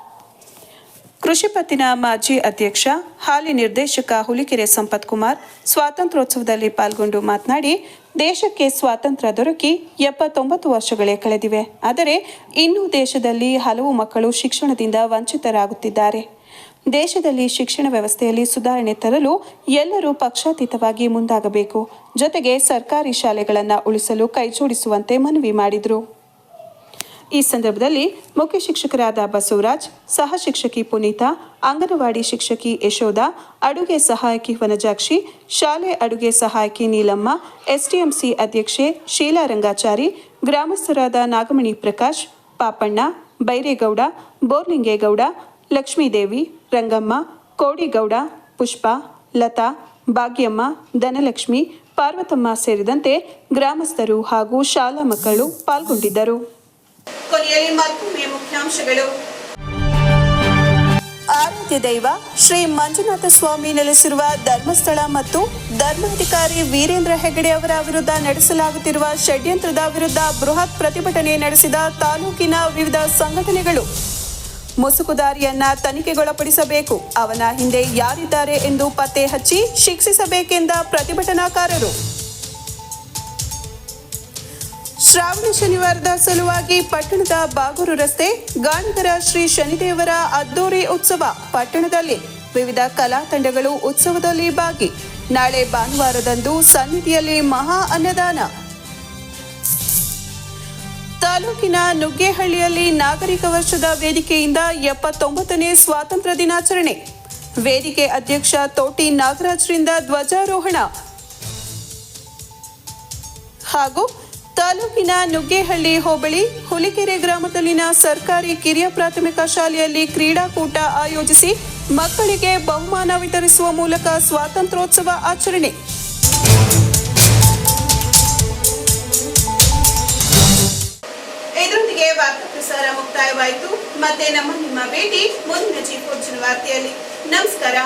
ಕೃಷಿ ಪತ್ತಿನ ಮಾಜಿ ಅಧ್ಯಕ್ಷ, ಹಾಲಿ ನಿರ್ದೇಶಕ ಹುಲಿಕೆರೆ ಸಂಪತ್ ಕುಮಾರ್ ಸ್ವಾತಂತ್ರ್ಯೋತ್ಸವದಲ್ಲಿ ಪಾಲ್ಗೊಂಡು ಮಾತನಾಡಿ, ದೇಶಕ್ಕೆ ಸ್ವಾತಂತ್ರ್ಯ ದೊರಕಿ ಎಪ್ಪತ್ತೊಂಬತ್ತು ವರ್ಷಗಳೇ ಕಳೆದಿವೆ. ಆದರೆ, ಇನ್ನೂ ದೇಶದಲ್ಲಿ ಹಲವು ಮಕ್ಕಳು ಶಿಕ್ಷಣದಿಂದ ವಂಚಿತರಾಗುತ್ತಿದ್ದಾರೆ. ದೇಶದಲ್ಲಿ ಶಿಕ್ಷಣ ವ್ಯವಸ್ಥೆಯಲ್ಲಿ ಸುಧಾರಣೆ ತರಲು ಎಲ್ಲರೂ ಪಕ್ಷಾತೀತವಾಗಿ ಮುಂದಾಗಬೇಕು. ಜೊತೆಗೆ ಸರ್ಕಾರಿ ಶಾಲೆಗಳನ್ನು ಉಳಿಸಲು ಕೈಜೋಡಿಸುವಂತೆ ಮನವಿ ಮಾಡಿದರು. ಈ ಸಂದರ್ಭದಲ್ಲಿ ಮುಖ್ಯ ಶಿಕ್ಷಕರಾದ ಬಸವರಾಜ್, ಸಹ ಶಿಕ್ಷಕಿ ಪುನೀತಾ, ಅಂಗನವಾಡಿ ಶಿಕ್ಷಕಿ ಯಶೋಧ, ಅಡುಗೆ ಸಹಾಯಕಿ ವನಜಾಕ್ಷಿ, ಶಾಲೆ ಅಡುಗೆ ಸಹಾಯಕಿ ನೀಲಮ್ಮ, ಎಸ್ಡಿಎಂಸಿ ಅಧ್ಯಕ್ಷೆ ಶೀಲಾ ರಂಗಾಚಾರಿ, ಗ್ರಾಮಸ್ಥರಾದ ನಾಗಮಣಿ ಪ್ರಕಾಶ್, ಪಾಪಣ್ಣ, ಬೈರೇಗೌಡ, ಬೋರ್ಲಿಂಗೇಗೌಡ ಲಕ್ಷ್ಮೀದೇವಿ ರಂಗಮ್ಮ ಕೋಡಿಗೌಡ ಪುಷ್ಪ ಲತಾ ಭಾಗ್ಯಮ್ಮ ಧನಲಕ್ಷ್ಮಿ ಪಾರ್ವತಮ್ಮ ಸೇರಿದಂತೆ ಗ್ರಾಮಸ್ಥರು ಹಾಗೂ ಶಾಲಾ ಮಕ್ಕಳು ಪಾಲ್ಗೊಂಡಿದ್ದರು. ಆರಾಧ್ಯ ದೈವ ಶ್ರೀ ಮಂಜುನಾಥ ಸ್ವಾಮಿ ನೆಲೆಸಿರುವ ಧರ್ಮಸ್ಥಳ ಮತ್ತು ಧರ್ಮಾಧಿಕಾರಿ ವೀರೇಂದ್ರ ಹೆಗಡೆ ಅವರ ವಿರುದ್ಧ ನಡೆಸಲಾಗುತ್ತಿರುವ ಷಡ್ಯಂತ್ರದ ವಿರುದ್ಧ ಬೃಹತ್ ಪ್ರತಿಭಟನೆ ನಡೆಸಿದ ತಾಲೂಕಿನ ವಿವಿಧ ಸಂಘಟನೆಗಳು ಮುಸುಕುದಾರಿಯನ್ನ ತನಿಖೆಗೊಳಪಡಿಸಬೇಕು. ಅವನ ಹಿಂದೆ ಯಾರಿದ್ದಾರೆ ಎಂದು ಪತ್ತೆ ಹಚ್ಚಿ ಶಿಕ್ಷಿಸಬೇಕೆಂದ ಪ್ರತಿಭಟನಾಕಾರರು. ಶ್ರಾವಣ ಶನಿವಾರದ ಸಲುವಾಗಿ ಪಟ್ಟಣದ ಬಾಗೂರು ರಸ್ತೆ, ಗಾಣಿಗರ ಶ್ರೀ ಶನಿದೇವರ ಅದ್ದೂರಿ ಉತ್ಸವ ಪಟ್ಟಣದಲ್ಲಿ ವಿವಿಧ ಕಲಾ ತಂಡಗಳು ಉತ್ಸವದಲ್ಲಿ ಭಾಗಿ. ನಾಳೆ ಭಾನುವಾರದಂದು ಸನ್ನಿಧಿಯಲ್ಲಿ ಮಹಾ ಅನ್ನದಾನ. ತಾಲೂಕಿನ ನುಗ್ಗೇಹಳ್ಳಿಯಲ್ಲಿ ನಾಗರಿಕ ವರ್ಷದ ವೇದಿಕೆಯಿಂದ ಎಪ್ಪತ್ತೊಂಬತ್ತನೇ ಸ್ವಾತಂತ್ರ್ಯ ದಿನಾಚರಣೆ. ವೇದಿಕೆ ಅಧ್ಯಕ್ಷ ತೋಟಿ ನಾಗರಾಜ್ರಿಂದ ಧ್ವಜಾರೋಹಣ. ಹಾಗೂ ತಾಲೂಕಿನ ನುಗ್ಗೇಹಳ್ಳಿ ಹೋಬಳಿ ಹುಲಿಕೆರೆ ಗ್ರಾಮದಲ್ಲಿನ ಸರ್ಕಾರಿ ಕಿರಿಯ ಪ್ರಾಥಮಿಕ ಶಾಲೆಯಲ್ಲಿ ಕ್ರೀಡಾಕೂಟ ಆಯೋಜಿಸಿ ಮಕ್ಕಳಿಗೆ ಬಹುಮಾನ ವಿತರಿಸುವ ಮೂಲಕ ಸ್ವಾತಂತ್ರ್ಯೋತ್ಸವ ಆಚರಣೆ. ಮುಕ್ತಾಯವಾಯಿತು. ಮತ್ತೆ ನಮ್ಮ ನಿಮ್ಮ ಭೇಟಿ ಮುಂದಿನ ಜೀಪೋರ್ಜಿನ ವಾರ್ತೆಯಲ್ಲಿ ನಮಸ್ಕಾರ.